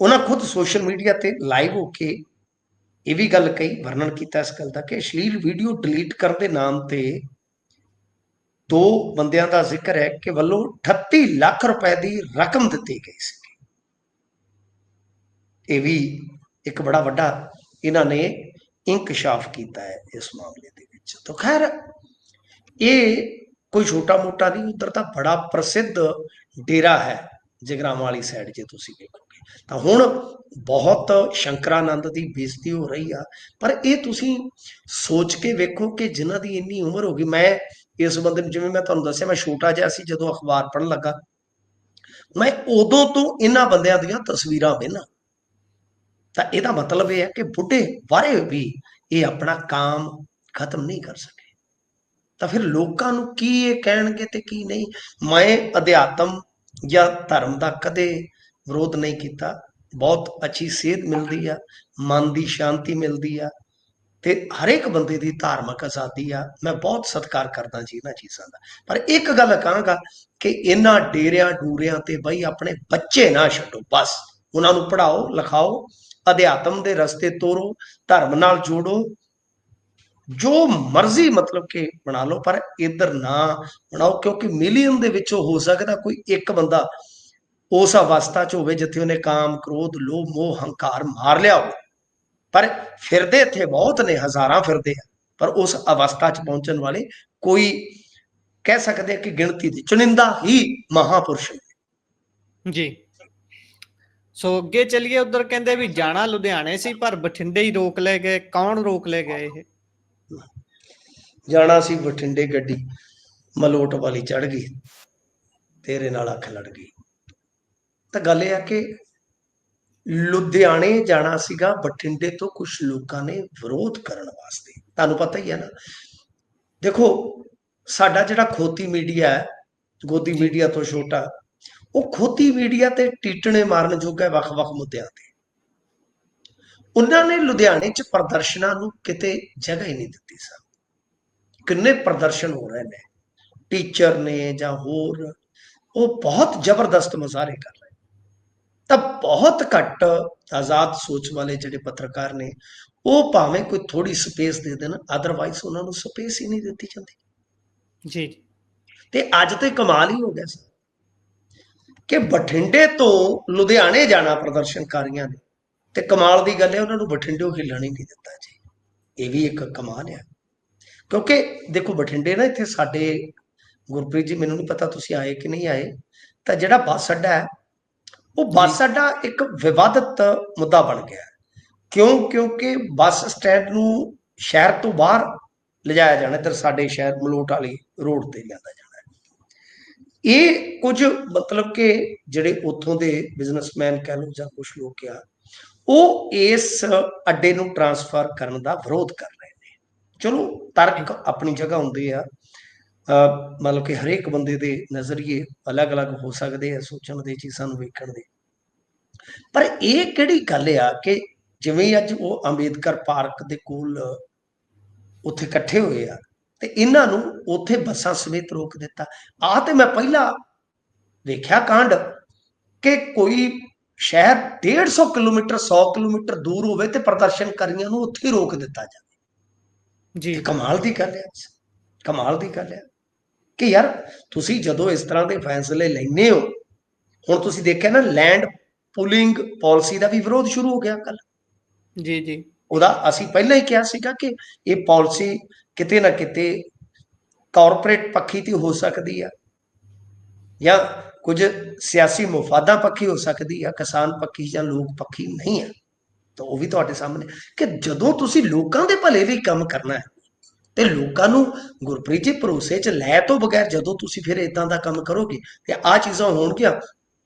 ਉਹਨਾਂ ਖੁਦ ਸੋਸ਼ਲ ਮੀਡੀਆ ਤੇ ਲਾਈਵ ਹੋ ਕੇ ਇਹ ਵੀ ਗੱਲ ਕਹੀ ਵਰਣਨ ਕੀਤਾ ਇਸ ਗੱਲ ਦਾ ਕਿ ਅਸ਼ਲੀਲ ਵੀਡੀਓ ਡਿਲੀਟ ਕਰਨ ਦੇ ਨਾਮ ਤੇ ਦੋ ਬੰਦਿਆਂ ਦਾ ਜ਼ਿਕਰ ਹੈ ਕਿ ਵੱਲੋਂ 38 ਲੱਖ ਰੁਪਏ ਦੀ ਰਕਮ ਦਿੱਤੀ ਗਈ ਸੀ। ਇਹ ਵੀ ਇੱਕ ਬੜਾ ਵੱਡਾ ਇਹਨਾਂ ਨੇ ਇੰਕਸ਼ਾਫ ਕੀਤਾ ਹੈ ਇਸ ਮਾਮਲੇ ਦੇ ਵਿੱਚ। ਤਾਂ ਖੈਰ, ਇਹ ਕੋਈ ਛੋਟਾ ਮੋਟਾ ਨਹੀਂ, ਉਧਰ ਤਾਂ ਬੜਾ ਪ੍ਰਸਿੱਧ ਡੇਰਾ ਹੈ ਜਗਰਾਵਾਂ ਵਾਲੀ ਸਾਈਡ ਜੇ ਤੁਸੀਂ ਵੇਖੋਗੇ। ਤਾਂ ਹੁਣ ਬਹੁਤ ਸ਼ੰਕਰਾਨੰਦ ਦੀ ਬੇਇੱਜ਼ਤੀ ਹੋ ਰਹੀ ਆ, ਪਰ ਇਹ ਤੁਸੀਂ ਸੋਚ ਕੇ ਵੇਖੋ ਕਿ ਜਿਨ੍ਹਾਂ ਦੀ ਇੰਨੀ ਉਮਰ ਹੋ ਗਈ, ਮੈਂ ਇਸ ਬੰਦੇ ਨੂੰ, ਜਿਵੇਂ ਮੈਂ ਤੁਹਾਨੂੰ ਦੱਸਿਆ, ਮੈਂ ਛੋਟਾ ਜਿਹਾ ਸੀ ਜਦੋਂ ਅਖਬਾਰ ਪੜ੍ਹਨ ਲੱਗਾ। ਮੈਂ ਉਦੋਂ ਤੋਂ ਇਹਨਾਂ ਬੰਦਿਆਂ ਦੀਆਂ ਤਸਵੀਰਾਂ ਵੇਖਣਾ ਤਾਂ ਇਹਦਾ ਮਤਲਬ ਇਹ ਹੈ ਕਿ ਬੁੱਢੇ ਵਾਰੇ ਵੀ ਇਹ ਆਪਣਾ ਕਾਮ ਖਤਮ ਨਹੀਂ ਕਰ ਸਕੇ। ਤਾਂ ਫਿਰ ਲੋਕਾਂ ਨੂੰ ਕੀ ਇਹ ਕਹਿਣਗੇ ਤੇ ਕੀ ਨਹੀਂ? ਮੈਂ ਅਧਿਆਤਮ ਜਾਂ ਧਰਮ ਦਾ ਕਦੇ ਵਿਰੋਧ ਨਹੀਂ ਕੀਤਾ। ਬਹੁਤ ਅੱਛੀ ਸਿਹਤ ਮਿਲਦੀ ਆ, ਮਨ ਦੀ ਸ਼ਾਂਤੀ ਮਿਲਦੀ ਆ ਤੇ ਹਰੇਕ ਬੰਦੇ ਦੀ ਧਾਰਮਿਕ ਆਜ਼ਾਦੀ ਆ। ਮੈਂ ਬਹੁਤ ਸਤਿਕਾਰ ਕਰਦਾ ਜੀ ਇਹਨਾਂ ਚੀਜ਼ਾਂ ਦਾ। ਪਰ ਇੱਕ ਗੱਲ ਕਹਾਂਗਾ ਕਿ ਇਹਨਾਂ ਡੇਰਿਆਂ ਡੂਰਿਆਂ ਤੇ ਬਈ ਆਪਣੇ ਬੱਚੇ ਨਾ ਛੱਡੋ। ਬਸ, ਉਹਨਾਂ ਨੂੰ ਪੜ੍ਹਾਓ, ਲਿਖਾਓ ਅਧਿਆਤਮ ਦੇ ਰਸਤੇ ਤੋਰੋ, ਧਰਮ ਨਾਲ ਜੋੜੋ। ਜੋ ਮਰਜ਼ੀ ਮਤਲਬ ਕਿ ਬਣਾ ਲਓ, ਪਰ ਇਧਰ ਨਾ ਬਣਾਓ, ਕਿਉਂਕਿ ਮਿਲੀਅਨ ਦੇ ਵਿੱਚੋਂ ਹੋ ਸਕਦਾ ਕੋਈ ਇੱਕ ਬੰਦਾ ਉਸ ਅਵਸਥਾ 'ਚ ਹੋਵੇ ਜਿੱਥੇ ਉਹਨੇ ਕਾਮ, ਕ੍ਰੋਧ, ਲੋਭ, ਮੋਹ, ਹੰਕਾਰ ਮਾਰ ਲਿਆ ਹੋਵੇ। ਪਰ ਫਿਰਦੇ ਇੱਥੇ ਬਹੁਤ ਨੇ, ਹਜ਼ਾਰਾਂ ਫਿਰਦੇ ਆ। ਪਰ ਉਸ ਅਵਸਥਾ 'ਚ ਪਹੁੰਚਣ ਵਾਲੇ ਕੋਈ ਕਹਿ ਸਕਦੇ ਕਿ ਗਿਣਤੀ ਦੀ ਚੁਣਿੰਦਾ ਹੀ ਮਹਾਪੁਰਸ਼ ਨੇ। ਜੀ। ਸੋ ਅੱਗੇ ਚੱਲੀਏ ਉਧਰ ਕਹਿੰਦੇ ਵੀ ਜਾਣਾ ਲੁਧਿਆਣੇ ਸੀ ਪਰ ਬਠਿੰਡੇ ਹੀ ਰੋਕ ਲਏ ਗਏ। ਕੌਣ ਰੋਕ ਲਏ ਗਏ ਇਹ? ਜਾਣਾ ਸੀ ਬਠਿੰਡੇ ਗੱਡੀ। ਮਲੋਟ ਵਾਲੀ ਚੜ ਗਈ। ਤੇਰੇ ਨਾਲ ਅੱਖ ਲੜ ਗਈ। ਤਾਂ ਗੱਲ ਇਹ ਆ ਕਿ ਲੁਧਿਆਣੇ ਜਾਣਾ ਸੀਗਾ ਬਠਿੰਡੇ ਤੋਂ ਕੁਝ ਲੋਕਾਂ ਨੇ ਵਿਰੋਧ ਕਰਨ ਵਾਸਤੇ। ਤੁਹਾਨੂੰ ਪਤਾ ਹੀ ਹੈ ਨਾ। ਦੇਖੋ ਸਾਡਾ ਜਿਹੜਾ ਖੋਤੀ ਮੀਡੀਆ ਹੈ ਗੋਦੀ ਮੀਡੀਆ ਤੋਂ ਛੋਟਾ ਉਹ ਖੋਤੀ ਮੀਡੀਆ ਤੇ ਟੀਟਣੇ ਮਾਰਨ ਜੋਗਾ ਹੈ ਵੱਖ-ਵੱਖ ਮੁੱਦਿਆਂ ਤੇ। ਉਹਨਾਂ ਨੇ ਲੁਧਿਆਣੇ 'ਚ ਪ੍ਰਦਰਸ਼ਨਾਂ ਨੂੰ ਕਿਤੇ ਜਗ੍ਹਾ ਹੀ ਨਹੀਂ ਦਿੱਤੀ ਸਰ। ਕਿੰਨੇ ਪ੍ਰਦਰਸ਼ਨ ਹੋ ਰਹੇ ਨੇ। ਟੀਚਰ ਨੇ ਜਾਂ ਹੋਰ ਉਹ ਬਹੁਤ ਜ਼ਬਰਦਸਤ ਮੁਜ਼ਾਹਰੇ ਕਰ ਰਹੇ ਤਾਂ ਬਹੁਤ ਘੱਟ ਆਜ਼ਾਦ ਸੋਚ ਵਾਲੇ ਜਿਹੜੇ ਪੱਤਰਕਾਰ ਨੇ ਉਹ ਭਾਵੇਂ ਕੋਈ ਥੋੜੀ ਸਪੇਸ ਦੇ ਦੇਣ ਅਦਰਵਾਈਜ਼ ਉਹਨਾਂ ਨੂੰ ਸਪੇਸ ਹੀ ਨਹੀਂ ਦਿੱਤੀ ਜਾਂਦੀ। ਜੀ ਤੇ ਅੱਜ ਤੇ ਕਮਾਲ ਹੀ ਹੋ ਗਿਆ ਸੀ ਕਿ ਬਠਿੰਡੇ ਤੋਂ ਲੁਧਿਆਣੇ ਜਾਣਾ ਪ੍ਰਦਰਸ਼ਨਕਾਰੀਆਂ ਨੇ। ਤੇ ਕਮਾਲ ਦੀ ਗੱਲ ਹੈ ਉਹਨਾਂ ਨੂੰ ਬਠਿੰਡੇੋਂ ਹਿੱਲਣ ਹੀ ਨਹੀਂ ਦਿੱਤਾ ਜੀ। ਇਹ ਵੀ ਇੱਕ ਕਮਾਲ ਹੈ। ਕਿਉਂਕਿ ਦੇਖੋ ਬਠਿੰਡੇ ਨਾ ਇੱਥੇ ਸਾਡੇ ਗੁਰਪ੍ਰੀਤ ਜੀ ਮੈਨੂੰ ਨਹੀਂ ਪਤਾ ਤੁਸੀਂ ਆਏ ਕਿ ਨਹੀਂ ਆਏ ਤਾਂ ਜਿਹੜਾ ਬੱਸ ਅੱਡਾ ਹੈ ਉਹ ਬੱਸ ਅੱਡਾ ਇੱਕ ਵਿਵਾਦਤ ਮੁੱਦਾ ਬਣ ਗਿਆ। ਕਿਉਂ? ਕਿਉਂਕਿ ਬੱਸ ਸਟੈਂਡ ਨੂੰ ਸ਼ਹਿਰ ਤੋਂ ਬਾਹਰ ਲਿਜਾਇਆ ਜਾਣਾ ਇੱਧਰ ਸਾਡੇ ਸ਼ਹਿਰ ਮਲੋਟ ਵਾਲੀ ਰੋਡ ਤੇ ਲਿਆਂਦਾ ਜਾਣਾ। ਹੈ। ਇਹ ਕੁਝ ਮਤਲਬ ਕਿ ਜਿਹੜੇ ਉੱਥੋਂ ਦੇ ਬਿਜ਼ਨਸਮੈਨ ਕਹਿ ਲਓ ਜਾਂ ਕੁਝ ਲੋਕ ਆ, ਉਹ ਇਸ ਅੱਡੇ ਨੂੰ ਟਰਾਂਸਫਰ ਕਰਨ ਦਾ ਵਿਰੋਧ ਕਰ ਰਹੇ ਨੇ। ਚਲੋ, ਤਰਕ ਆਪਣੀ ਜਗ੍ਹਾ ਹੁੰਦੇ ਆ। ਮਤਲਬ ਕਿ ਹਰੇਕ ਬੰਦੇ ਦੇ ਨਜ਼ਰੀਏ ਅਲੱਗ-ਅਲੱਗ ਹੋ ਸਕਦੇ ਆ ਸੋਚਣ ਦੇ, ਚੀਜ਼ਾਂ ਨੂੰ ਵੇਖਣ ਦੇ। ਪਰ ਇਹ ਕਿਹੜੀ ਗੱਲ ਆ ਕਿ ਜਿਵੇਂ ਅੱਜ ਉਹ ਅੰਬੇਦਕਰ ਪਾਰਕ ਦੇ ਕੋਲ ਉੱਥੇ ਇਕੱਠੇ ਹੋਏ ਆ ਤੇ ਇਹਨਾਂ ਨੂੰ ਉੱਥੇ ਬੱਸਾਂ ਸਮੇਤ ਰੋਕ ਦਿੱਤਾ। ਆ ਤੇ ਮੈਂ ਪਹਿਲਾਂ ਵੇਖਿਆ ਕਾਂਡ ਕਿ ਕੋਈ ਸ਼ਹਿਰ 150 ਕਿਲੋਮੀਟਰ 100 ਕਿਲੋਮੀਟਰ ਦੂਰ ਹੋਵੇ ਤੇ ਪ੍ਰਦਰਸ਼ਨਕਾਰੀਆਂ ਨੂੰ ਉੱਥੇ ਰੋਕ ਦਿੱਤਾ ਜਾਵੇ। ਜੀ। ਕਮਾਲ ਦੀ ਗੱਲ ਹੈ। ਕਮਾਲ ਦੀ ਗੱਲ ਹੈ ਕਿ ਯਾਰ ਤੁਸੀਂ ਜਦੋਂ ਇਸ ਤਰ੍ਹਾਂ ਦੇ ਫੈਸਲੇ ਲੈਨੇ ਹੋ ਹੁਣ ਤੁਸੀਂ ਦੇਖਿਆ ਨਾ ਲੈਂਡ ਪੂਲਿੰਗ ਪਾਲਿਸੀ ਦਾ ਵੀ ਵਿਰੋਧ ਸ਼ੁਰੂ ਹੋ ਗਿਆ ਕੱਲ ਜੀ ਜੀ। ਉਹਦਾ ਅਸੀਂ ਪਹਿਲਾਂ ਹੀ ਕਿਹਾ ਸੀਗਾ ਕਿ ਇਹ ਪਾਲਿਸੀ ਕਿਤੇ ਨਾ ਕਿਤੇ ਕਾਰਪੋਰੇਟ ਪੱਖੀ ਤੇ ਹੋ ਸਕਦੀ ਆ ਜਾਂ ਕੁਝ ਸਿਆਸੀ ਮੁਫਾਦਾਂ ਪੱਖੀ ਹੋ ਸਕਦੀ ਆ, ਕਿਸਾਨ ਪੱਖੀ ਜਾਂ ਲੋਕ ਪੱਖੀ ਨਹੀਂ ਆ। ਤਾਂ ਉਹ ਵੀ ਤੁਹਾਡੇ ਸਾਹਮਣੇ ਕਿ ਜਦੋਂ ਤੁਸੀਂ ਲੋਕਾਂ ਦੇ ਭਲੇ ਲਈ ਕੰਮ ਕਰਨਾ ਹੈ, ਤੇ ਲੋਕਾਂ ਨੂੰ ਗੁਰਪ੍ਰੀਤ ਜੀ ਭਰੋਸੇ 'ਚ ਲੈ ਤੋਂ ਬਗੈਰ ਜਦੋਂ ਤੁਸੀਂ ਫਿਰ ਇਦਾਂ ਦਾ ਕੰਮ ਕਰੋਗੇ, ਤੇ ਆ ਚੀਜ਼ਾਂ ਹੋਣਗੀਆਂ,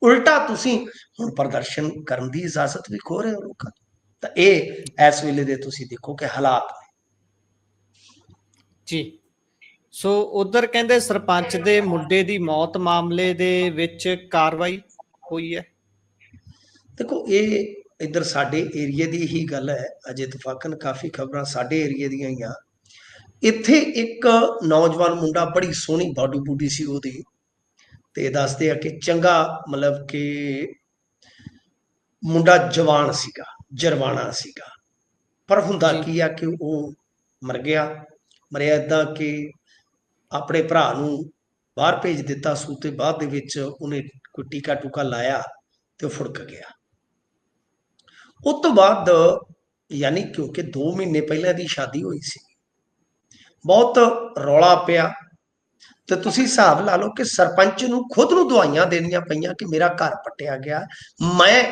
ਉਲਟਾ ਤੁਸੀਂ ਹੁਣ ਪ੍ਰਦਰਸ਼ਨ ਕਰਨ ਦੀ ਇਜਾਜ਼ਤ ਵੀ ਖੋ ਰਹੇ ਹੋ ਲੋਕਾਂ ਤੋਂ। ਤਾਂ ਇਹ ਇਸ ਵੇਲੇ ਦੇ ਤੁਸੀਂ ਦੇਖੋ ਕਿ ਹਾਲਾਤ ਜੀ। ਸੋ ਉਧਰ ਕਹਿੰਦੇ ਸਰਪੰਚ ਦੇ ਮੁੰਡੇ ਦੀ ਮੌਤ ਮਾਮਲੇ ਦੇ ਵਿੱਚ ਕਾਰਵਾਈ ਹੋਈ ਹੈ। ਦੇਖੋ ਇਹ ਇੱਧਰ ਸਾਡੇ ਏਰੀਏ ਦੀ ਹੀ ਗੱਲ ਹੈ। ਅਜੇ ਇਤਫਾਕਨ ਕਾਫੀ ਖਬਰਾਂ ਸਾਡੇ ਏਰੀਏ ਦੀਆਂ ਹੀ ਆ। ਇੱਥੇ ਇੱਕ ਨੌਜਵਾਨ ਮੁੰਡਾ ਬੜੀ ਸੋਹਣੀ ਬਾਡੀ ਬੂਡੀ ਸੀ ਉਹਦੀ ਤੇ ਦੱਸਦੇ ਆ ਕਿ ਚੰਗਾ ਮਤਲਬ ਕਿ ਮੁੰਡਾ ਜਵਾਨ ਸੀਗਾ ਜਰਵਾਣਾ ਸੀਗਾ। ਪਰ ਹੁੰਦਾ। ਕੀ ਆ ਕਿ ਉਹ ਮਰ ਗਿਆ। ਮਰਿਆ ਇਦਾਂ ਕਿ ਆਪਣੇ ਭਰਾ ਨੂੰ ਬਾਹਰ ਭੇਜ ਦਿੱਤਾ ਸੂ, ਤੇ ਬਾਅਦ ਦੇ ਵਿੱਚ ਉਹਨੇ ਕੋਈ ਟੀਕਾ ਟੂਕਾ ਲਾਇਆ ਤੇ ਫੁੜਕ ਗਿਆ। ਉਸ ਤੋਂ ਬਾਅਦ ਯਾਨੀ ਕਿਉਂਕਿ 2 ਮਹੀਨੇ ਪਹਿਲਾਂ ਦੀ ਸ਼ਾਦੀ ਹੋਈ ਸੀ, ਬਹੁਤ ਰੌਲਾ ਪਿਆ। ਤੇ ਤੁਸੀਂ ਹਿਸਾਬ ਲਾ ਲਓ ਕਿ ਸਰਪੰਚ ਨੂੰ ਖੁਦ ਨੂੰ ਦਵਾਈਆਂ ਦੇਣੀਆਂ ਪਈਆਂ ਕਿ ਮੇਰਾ ਘਰ ਪੱਟਿਆ ਗਿਆ। ਮੈਂ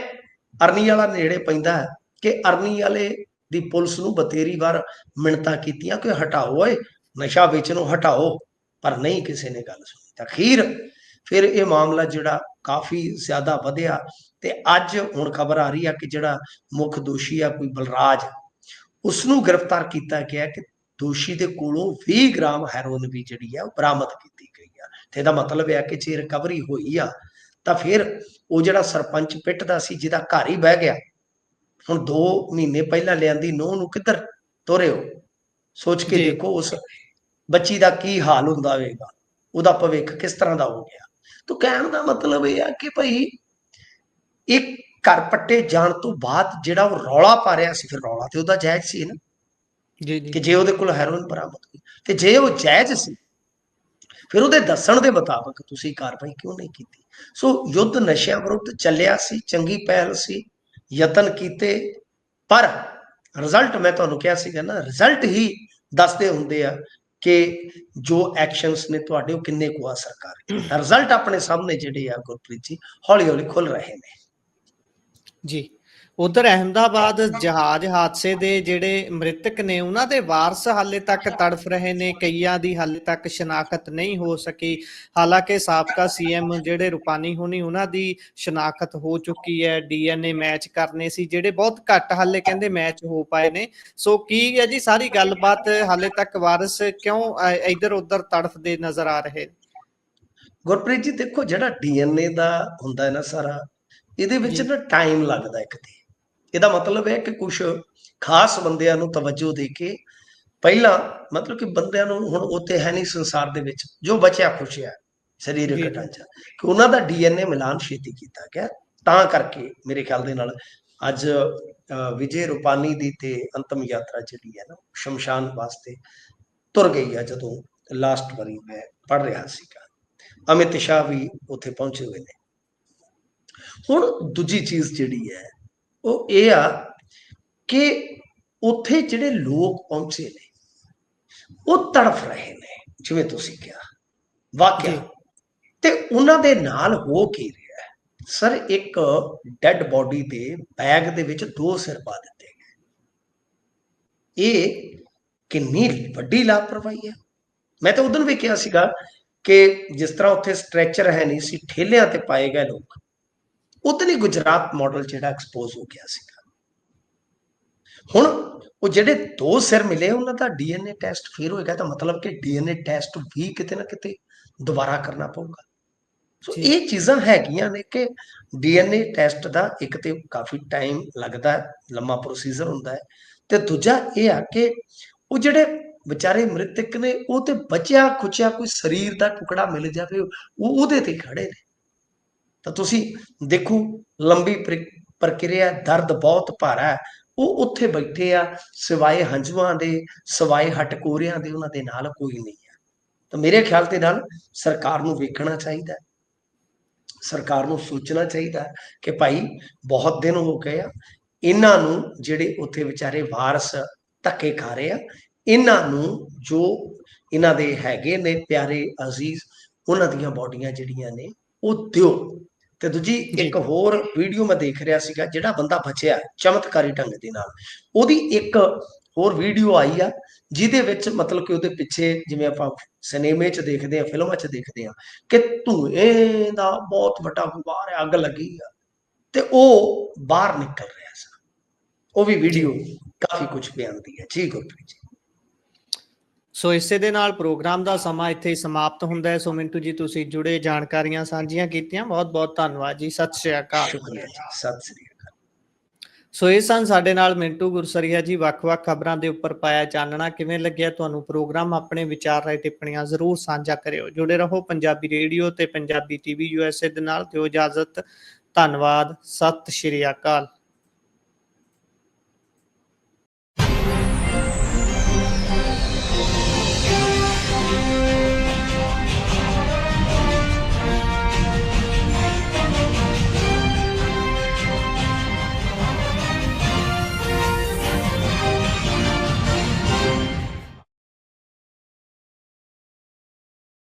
ਅਰਨੀ ਵਾਲਾ ਨੇੜੇ ਪੈਂਦਾ ਕਿ ਅਰਨੀ ਵਾਲੇ ਦੀ ਪੁਲਿਸ ਨੂੰ ਬਤੇਰੀ ਵਾਰ ਮਿੰਨਤਾਂ ਕੀਤੀਆਂ ਕਿ ਹਟਾਓ, ਓਏ, ਨਸ਼ਾ ਵੇਚਣੋਂ ਹਟਾਓ। ਪਰ ਨਹੀਂ ਕਿਸੇ ਨੇ ਗੱਲ ਸੁਣੀ। ਤਾਂ ਅਖੀਰ ਫਿਰ ਇਹ ਮਾਮਲਾ ਜਿਹੜਾ ਕਾਫੀ ਜ਼ਿਆਦਾ ਵਧਿਆ ਤੇ ਅੱਜ ਹੁਣ ਖਬਰ ਆ ਰਹੀ ਆ ਕਿ ਜਿਹੜਾ ਮੁੱਖ ਦੋਸ਼ੀ ਆ, ਕੋਈ ਬਲਰਾਜ ਉਸ ਨੂੰ ਗ੍ਰਿਫਤਾਰ ਕੀਤਾ ਗਿਆ ਕਿ ਦੋਸ਼ੀ ਦੇ ਕੋਲੋਂ 20 ਗ੍ਰਾਮ ਹੈਰੋਇਨ ਵੀ ਜਿਹੜੀ ਆ, ਉਹ ਬਰਾਮਦ ਕੀਤੀ ਗਈ ਆ। ਤੇ ਇਹਦਾ ਮਤਲਬ ਇਹ ਕਿ ਜੇ ਰਿਕਵਰੀ ਹੋਈ ਆ, ਤਾਂ ਫਿਰ ਉਹ ਜਿਹੜਾ ਸਰਪੰਚ ਪਿੱਟ ਦਾ ਸੀ, ਜਿਹਦਾ ਘਰ ਹੀ ਬਹਿ ਗਿਆ ਹੁਣ 2 ਮਹੀਨੇ ਪਹਿਲਾਂ ਲਿਆਂਦੀ ਨੂੰਹ ਨੂੰ ਕਿੱਧਰ ਤੋਰਿਓ? ਸੋਚ ਕੇ। ਦੇਖੋ ਉਸ ਬੱਚੀ ਦਾ ਕੀ ਹਾਲ ਹੁੰਦਾ ਹੋਵੇਗਾ ਉਹਦਾ ਭਵਿੱਖ ਕਿਸ ਤਰ੍ਹਾਂ ਦਾ ਹੋ ਗਿਆ? ਤਾਂ ਕਹਿਣ ਦਾ ਮਤਲਬ ਇਹ ਆ ਕਿ ਭਈ ਇੱਕ ਘਰ ਪੱਟੇ ਜਾਣ ਤੋਂ ਬਾਅਦ ਜਿਹੜਾ ਉਹ ਰੌਲਾ ਪਾ ਰਿਹਾ ਸੀ ਫਿਰ ਰੌਲਾ ਤੇ ਉਹਦਾ ਜਾਇਜ਼ ਸੀ ਨਾ? ਜੀ ਕਿ ਜੀ ਜੇ ਉਹਦੇ ਕੋਲ ਹੈਰੋਇਨ ਬਰਾਮਦ ਹੋਈ ਤੇ ਜੇ ਉਹ ਜਾਇਜ਼ ਸੀ ਫਿਰ ਉਹਦੇ ਦੱਸਣ ਦੇ ਮੁਤਾਬਕ ਤੁਸੀਂ ਕਾਰਵਾਈ ਕਿਉਂ ਨਹੀਂ ਕੀਤੀ? ਸੋ ਯੁੱਧ ਨਸ਼ਿਆਂ ਵਿਰੁੱਧ ਚੱਲਿਆ ਸੀ ਚੰਗੀ ਪਹਿਲ ਸੀ ਯਤਨ ਕੀਤੇ, ਪਰ ਰਿਜ਼ਲਟ ਮੈਂ ਤੁਹਾਨੂੰ ਕਿਹਾ ਸੀਗਾ ਨਾ ਰਿਜ਼ਲਟ ਹੀ ਦੱਸਦੇ ਹੁੰਦੇ ਆ ਕਿ ਜੋ ਐਕਸ਼ਨਸ ਨੇ ਤੁਹਾਡੇ, ਉਹ ਕਿੰਨੇ ਕੁ ਅਸਰਕਾਰ ਰਿਜ਼ਲਟ ਆਪਣੇ ਸਾਹਮਣੇ ਜਿਹੜੇ ਆ ਗੁਰਪ੍ਰੀਤ ਜੀ ਹੌਲੀ ਹੌਲੀ ਖੁੱਲ ਰਹੇ ਨੇ। ਜੀ। ਉਧਰ ਅਹਿਮਦਾਬਾਦ ਜਹਾਜ਼ ਹਾਦਸੇ ਦੇ ਜਿਹੜੇ ਮ੍ਰਿਤਕ ਨੇ ਉਹਨਾਂ ਦੇ ਵਾਰਸ ਹਾਲੇ ਤੱਕ ਤੜਫ ਰਹੇ ਨੇ ਕਈਆਂ ਦੀ ਹਾਲੇ ਤੱਕ ਸ਼ਨਾਖਤ ਨਹੀਂ ਹੋ ਸਕੀ। ਹਾਲਾਂਕਿ ਸਾਬਕਾ ਸੀਐਮ ਜਿਹੜੇ ਰੂਪਾਨੀ ਹੋਣੀ ਉਹਨਾਂ ਦੀ ਸ਼ਨਾਖਤ ਹੋ ਚੁੱਕੀ ਹੈ। ਡੀਐਨਏ ਮੈਚ ਕਰਨੇ ਸੀ ਜਿਹੜੇ ਬਹੁਤ ਘੱਟ ਹਾਲੇ ਕਹਿੰਦੇ ਮੈਚ ਹੋ ਪਾਏ ਨੇ। ਸੋ ਕੀ ਹੈ ਜੀ ਸਾਰੀ ਗੱਲਬਾਤ ਹਾਲੇ ਤੱਕ ਵਾਰਸ ਕਿਉਂ ਇਧਰ ਉਧਰ ਤੜਫਦੇ ਨਜ਼ਰ ਆ ਰਹੇ? ਗੁਰਪ੍ਰੀਤ ਜੀ ਦੇਖੋ ਜਿਹੜਾ ਡੀਐਨਏ ਦਾ ਹੁੰਦਾ ਹੈ ਨਾ ਸਾਰਾ ਇਹਦੇ ਵਿੱਚ। ਨਾ ਟਾਈਮ ਲੱਗਦਾ ਇੱਕ ਤੇ। ਇਹਦਾ ਮਤਲਬ ਹੈ ਕਿ ਕੁਝ ਖਾਸ ਬੰਦਿਆਂ ਨੂੰ ਤਵੱਜੋ ਦੇ ਕੇ ਪਹਿਲਾਂ ਮਤਲਬ ਕਿ ਬੰਦਿਆਂ ਨੂੰ ਹੁਣ ਉੱਤੇ ਹੈ ਨਹੀਂ ਸੰਸਾਰ ਦੇ ਵਿੱਚ ਜੋ ਬਚਿਆ ਖੁਸ਼ਿਆ ਸਰੀਰਕ। ਢਾਂਚਾ। ਕਿ ਉਹਨਾਂ ਦਾ ਡੀਐਨਏ ਮਿਲਾਨ ਛੇਤੀ ਕੀਤਾ ਗਿਆ। ਤਾਂ ਕਰਕੇ ਮੇਰੇ ਖਿਆਲ ਦੇ ਨਾਲ ਅੱਜ ਵਿਜੇ ਰੂਪਾਨੀ ਦੀ ਤੇ ਅੰਤਮ ਯਾਤਰਾ ਜਿਹੜੀ ਹੈ ਨਾ ਸ਼ਮਸ਼ਾਨ ਵਾਸਤੇ ਤੁਰ ਗਈ ਆ ਜਦੋਂ ਲਾਸਟ ਵਾਰੀ ਮੈਂ ਪੜ ਰਿਹਾ ਸੀਗਾ। ਅਮਿਤ ਸ਼ਾਹ ਵੀ ਉੱਥੇ ਪਹੁੰਚੇ ਹੋਏ ਨੇ। ਹੁਣ ਦੂਜੀ ਚੀਜ਼ ਜਿਹੜੀ ਹੈ ਉਹ ਇਹ ਆ ਕਿ ਉੱਥੇ ਜਿਹੜੇ ਲੋਕ ਪਹੁੰਚੇ ਨੇ ਉਹ ਤੜਫ ਰਹੇ ਨੇ ਜਿਵੇਂ ਤੁਸੀਂ ਕਿਹਾ। ਵਾਕਿਆ। ਤੇ ਉਹਨਾਂ ਦੇ ਨਾਲ ਹੋ ਕੀ ਰਿਹਾ? ਸਰ ਇੱਕ ਡੈੱਡ ਬੋਡੀ ਦੇ ਬੈਗ ਦੇ ਵਿੱਚ ਦੋ ਸਿਰ ਪਾ ਦਿੱਤੇ ਗਏ। ਇਹ ਕਿੰਨੀ ਵੱਡੀ ਲਾਪਰਵਾਹੀ ਹੈ। ਮੈਂ ਤਾਂ ਉਦੋਂ ਵੀ ਕਿਹਾ ਸੀਗਾ ਕਿ ਜਿਸ ਤਰ੍ਹਾਂ ਉੱਥੇ ਸਟ੍ਰੈਚਰ ਹੈ ਨਹੀਂ ਸੀ ਠੇਲਿਆਂ ਤੇ ਪਾਏ ਗਏ ਲੋਕ। ਉਤਨੀ ਗੁਜਰਾਤ ਮਾਡਲ ਜਿਹੜਾ ਐਕਸਪੋਜ਼ ਹੋ ਗਿਆ ਸੀਗਾ। ਹੁਣ ਉਹ ਜਿਹੜੇ ਦੋ ਸਿਰ ਮਿਲੇ ਉਹਨਾਂ ਦਾ ਡੀਐਨਏ ਟੈਸਟ ਫੇਰ ਹੋਏਗਾ ਤਾਂ ਮਤਲਬ ਕਿ ਡੀਐਨਏ ਟੈਸਟ ਵੀ ਕਿਤੇ ਨਾ ਕਿਤੇ ਦੁਬਾਰਾ ਕਰਨਾ ਪਊਗਾ। ਸੋ। ਇਹ ਚੀਜ਼ਾਂ ਹੈਗੀਆਂ ਨੇ ਕਿ ਡੀਐਨਏ ਟੈਸਟ ਦਾ ਇੱਕ ਤੇ ਕਾਫੀ ਟਾਈਮ ਲੱਗਦਾ ਹੈ ਲੰਮਾ ਪ੍ਰੋਸੀਜਰ ਹੁੰਦਾ ਹੈ ਤੇ ਦੂਜਾ ਇਹ ਆ ਕਿ ਉਹ ਜਿਹੜੇ ਵਿਚਾਰੇ ਮ੍ਰਿਤਕ ਨੇ ਉਹ ਤੇ ਬਚਿਆ ਖੁਚਿਆ ਕੋਈ ਸਰੀਰ ਦਾ ਟੁਕੜਾ ਮਿਲ ਜਾਵੇ ਉਹ ਉਹਦੇ ਤੇ ਖੜੇ ਨੇ। ਤਾਂ ਤੁਸੀਂ ਦੇਖੋ, ਲੰਬੀ ਪ੍ਰ- ਪ੍ਰਕਿਰਿਆ, ਦਰਦ ਬਹੁਤ ਭਾਰਾ ਹੈ। ਉਹ ਉੱਥੇ ਬੈਠੇ ਆ, ਸਿਵਾਏ ਹੰਝੂਆਂ ਦੇ, ਸਿਵਾਏ ਹਟਕੋਰਿਆਂ ਦੇ, ਉਹਨਾਂ ਦੇ ਨਾਲ ਕੋਈ ਨਹੀਂ ਆ ਤਾਂ ਮੇਰੇ ਖਿਆਲ ਦੇ ਨਾਲ ਸਰਕਾਰ ਨੂੰ ਵੇਖਣਾ ਚਾਹੀਦਾ ਸਰਕਾਰ ਨੂੰ ਸੋਚਣਾ ਚਾਹੀਦਾ ਕਿ ਭਾਈ ਬਹੁਤ ਦਿਨ ਹੋ ਗਏ ਆ, ਇਹਨਾਂ ਨੂੰ ਜਿਹੜੇ ਉੱਥੇ ਵਿਚਾਰੇ ਵਾਰਸ ਧੱਕੇ ਖਾ ਰਹੇ ਆ, ਇਹਨਾਂ ਨੂੰ ਜੋ ਇਹਨਾਂ ਦੇ ਹੈਗੇ ਨੇ ਪਿਆਰੇ ਅਜ਼ੀਜ਼, ਉਹਨਾਂ ਦੀਆਂ ਬਾਡੀਆਂ ਜਿਹੜੀਆਂ ਨੇ, ਉਹ ਦਿਓ। ਤੇ ਦੂਜੀ। ਇੱਕ ਹੋਰ ਵੀਡੀਓ ਮੈਂ ਦੇਖ ਰਿਹਾ ਸੀਗਾ ਜਿਹੜਾ ਬੰਦਾ ਬਚਿਆ ਚਮਤਕਾਰੀ ਢੰਗ ਦੇ ਨਾਲ। ਉਹਦੀ ਇੱਕ ਹੋਰ ਵੀਡੀਓ ਆਈ ਆ ਜਿਹਦੇ ਵਿੱਚ ਮਤਲਬ ਕਿ ਉਹਦੇ ਪਿੱਛੇ ਜਿਵੇਂ ਆਪਾਂ ਸਿਨੇਮੇ 'ਚ ਦੇਖਦੇ ਆ ਫਿਲਮਾਂ 'ਚ ਦੇਖਦੇ ਆ ਕਿ ਧੂਏ ਦਾ ਬਹੁਤ ਵੱਡਾ ਗੁਬਾਰ ਹੈ ਅੱਗ ਲੱਗੀ ਆ ਤੇ ਉਹ ਬਾਹਰ ਨਿਕਲ ਰਿਹਾ ਸੀ। ਉਹ ਵੀ ਵੀਡੀਓ ਕਾਫੀ ਕੁਝ ਬਿਆਨਦੀ ਹੈ ਜੀ ਗੁਰਪ੍ਰੀਤ ਜੀ। ਸੋ ਇਸੇ ਦੇ ਨਾਲ ਪ੍ਰੋਗਰਾਮ ਦਾ ਸਮਾਂ ਇੱਥੇ ਹੀ ਸਮਾਪਤ ਹੁੰਦਾ ਹੈ। ਸੋ ਮਿੰਟੂ ਜੀ ਤੁਸੀਂ ਜੁੜੇ ਜਾਣਕਾਰੀਆਂ ਸਾਂਝੀਆਂ ਕੀਤੀਆਂ। ਬਹੁਤ ਬਹੁਤ ਧੰਨਵਾਦ ਜੀ। ਸਤਿ ਸ਼੍ਰੀ ਅਕਾਲ। ਸਤਿ ਸ੍ਰੀ ਅਕਾਲ। ਸੋ ਇਹ ਸਨ ਸਾਡੇ ਨਾਲ ਮਿੰਟੂ ਗੁਰਸਰੀਆ ਜੀ। ਵੱਖ-ਵੱਖ ਖਬਰਾਂ ਦੇ ਉੱਪਰ ਪਾਇਆ ਚਾਨਣਾ ਕਿਵੇਂ ਲੱਗਿਆ ਤੁਹਾਨੂੰ ਪ੍ਰੋਗਰਾਮ ਆਪਣੇ ਵਿਚਾਰ ਰਾਏ ਟਿੱਪਣੀਆਂ ਜ਼ਰੂਰ ਸਾਂਝਾ ਕਰਿਓ। ਜੁੜੇ ਰਹੋ ਪੰਜਾਬੀ ਰੇਡੀਓ ਤੇ ਪੰਜਾਬੀ ਟੀਵੀ ਯੂਐਸਏ ਦੇ ਨਾਲ। ਦਿਓ ਇਜਾਜ਼ਤ। ਧੰਨਵਾਦ। ਸਤਿ ਸ਼੍ਰੀ ਅਕਾਲ।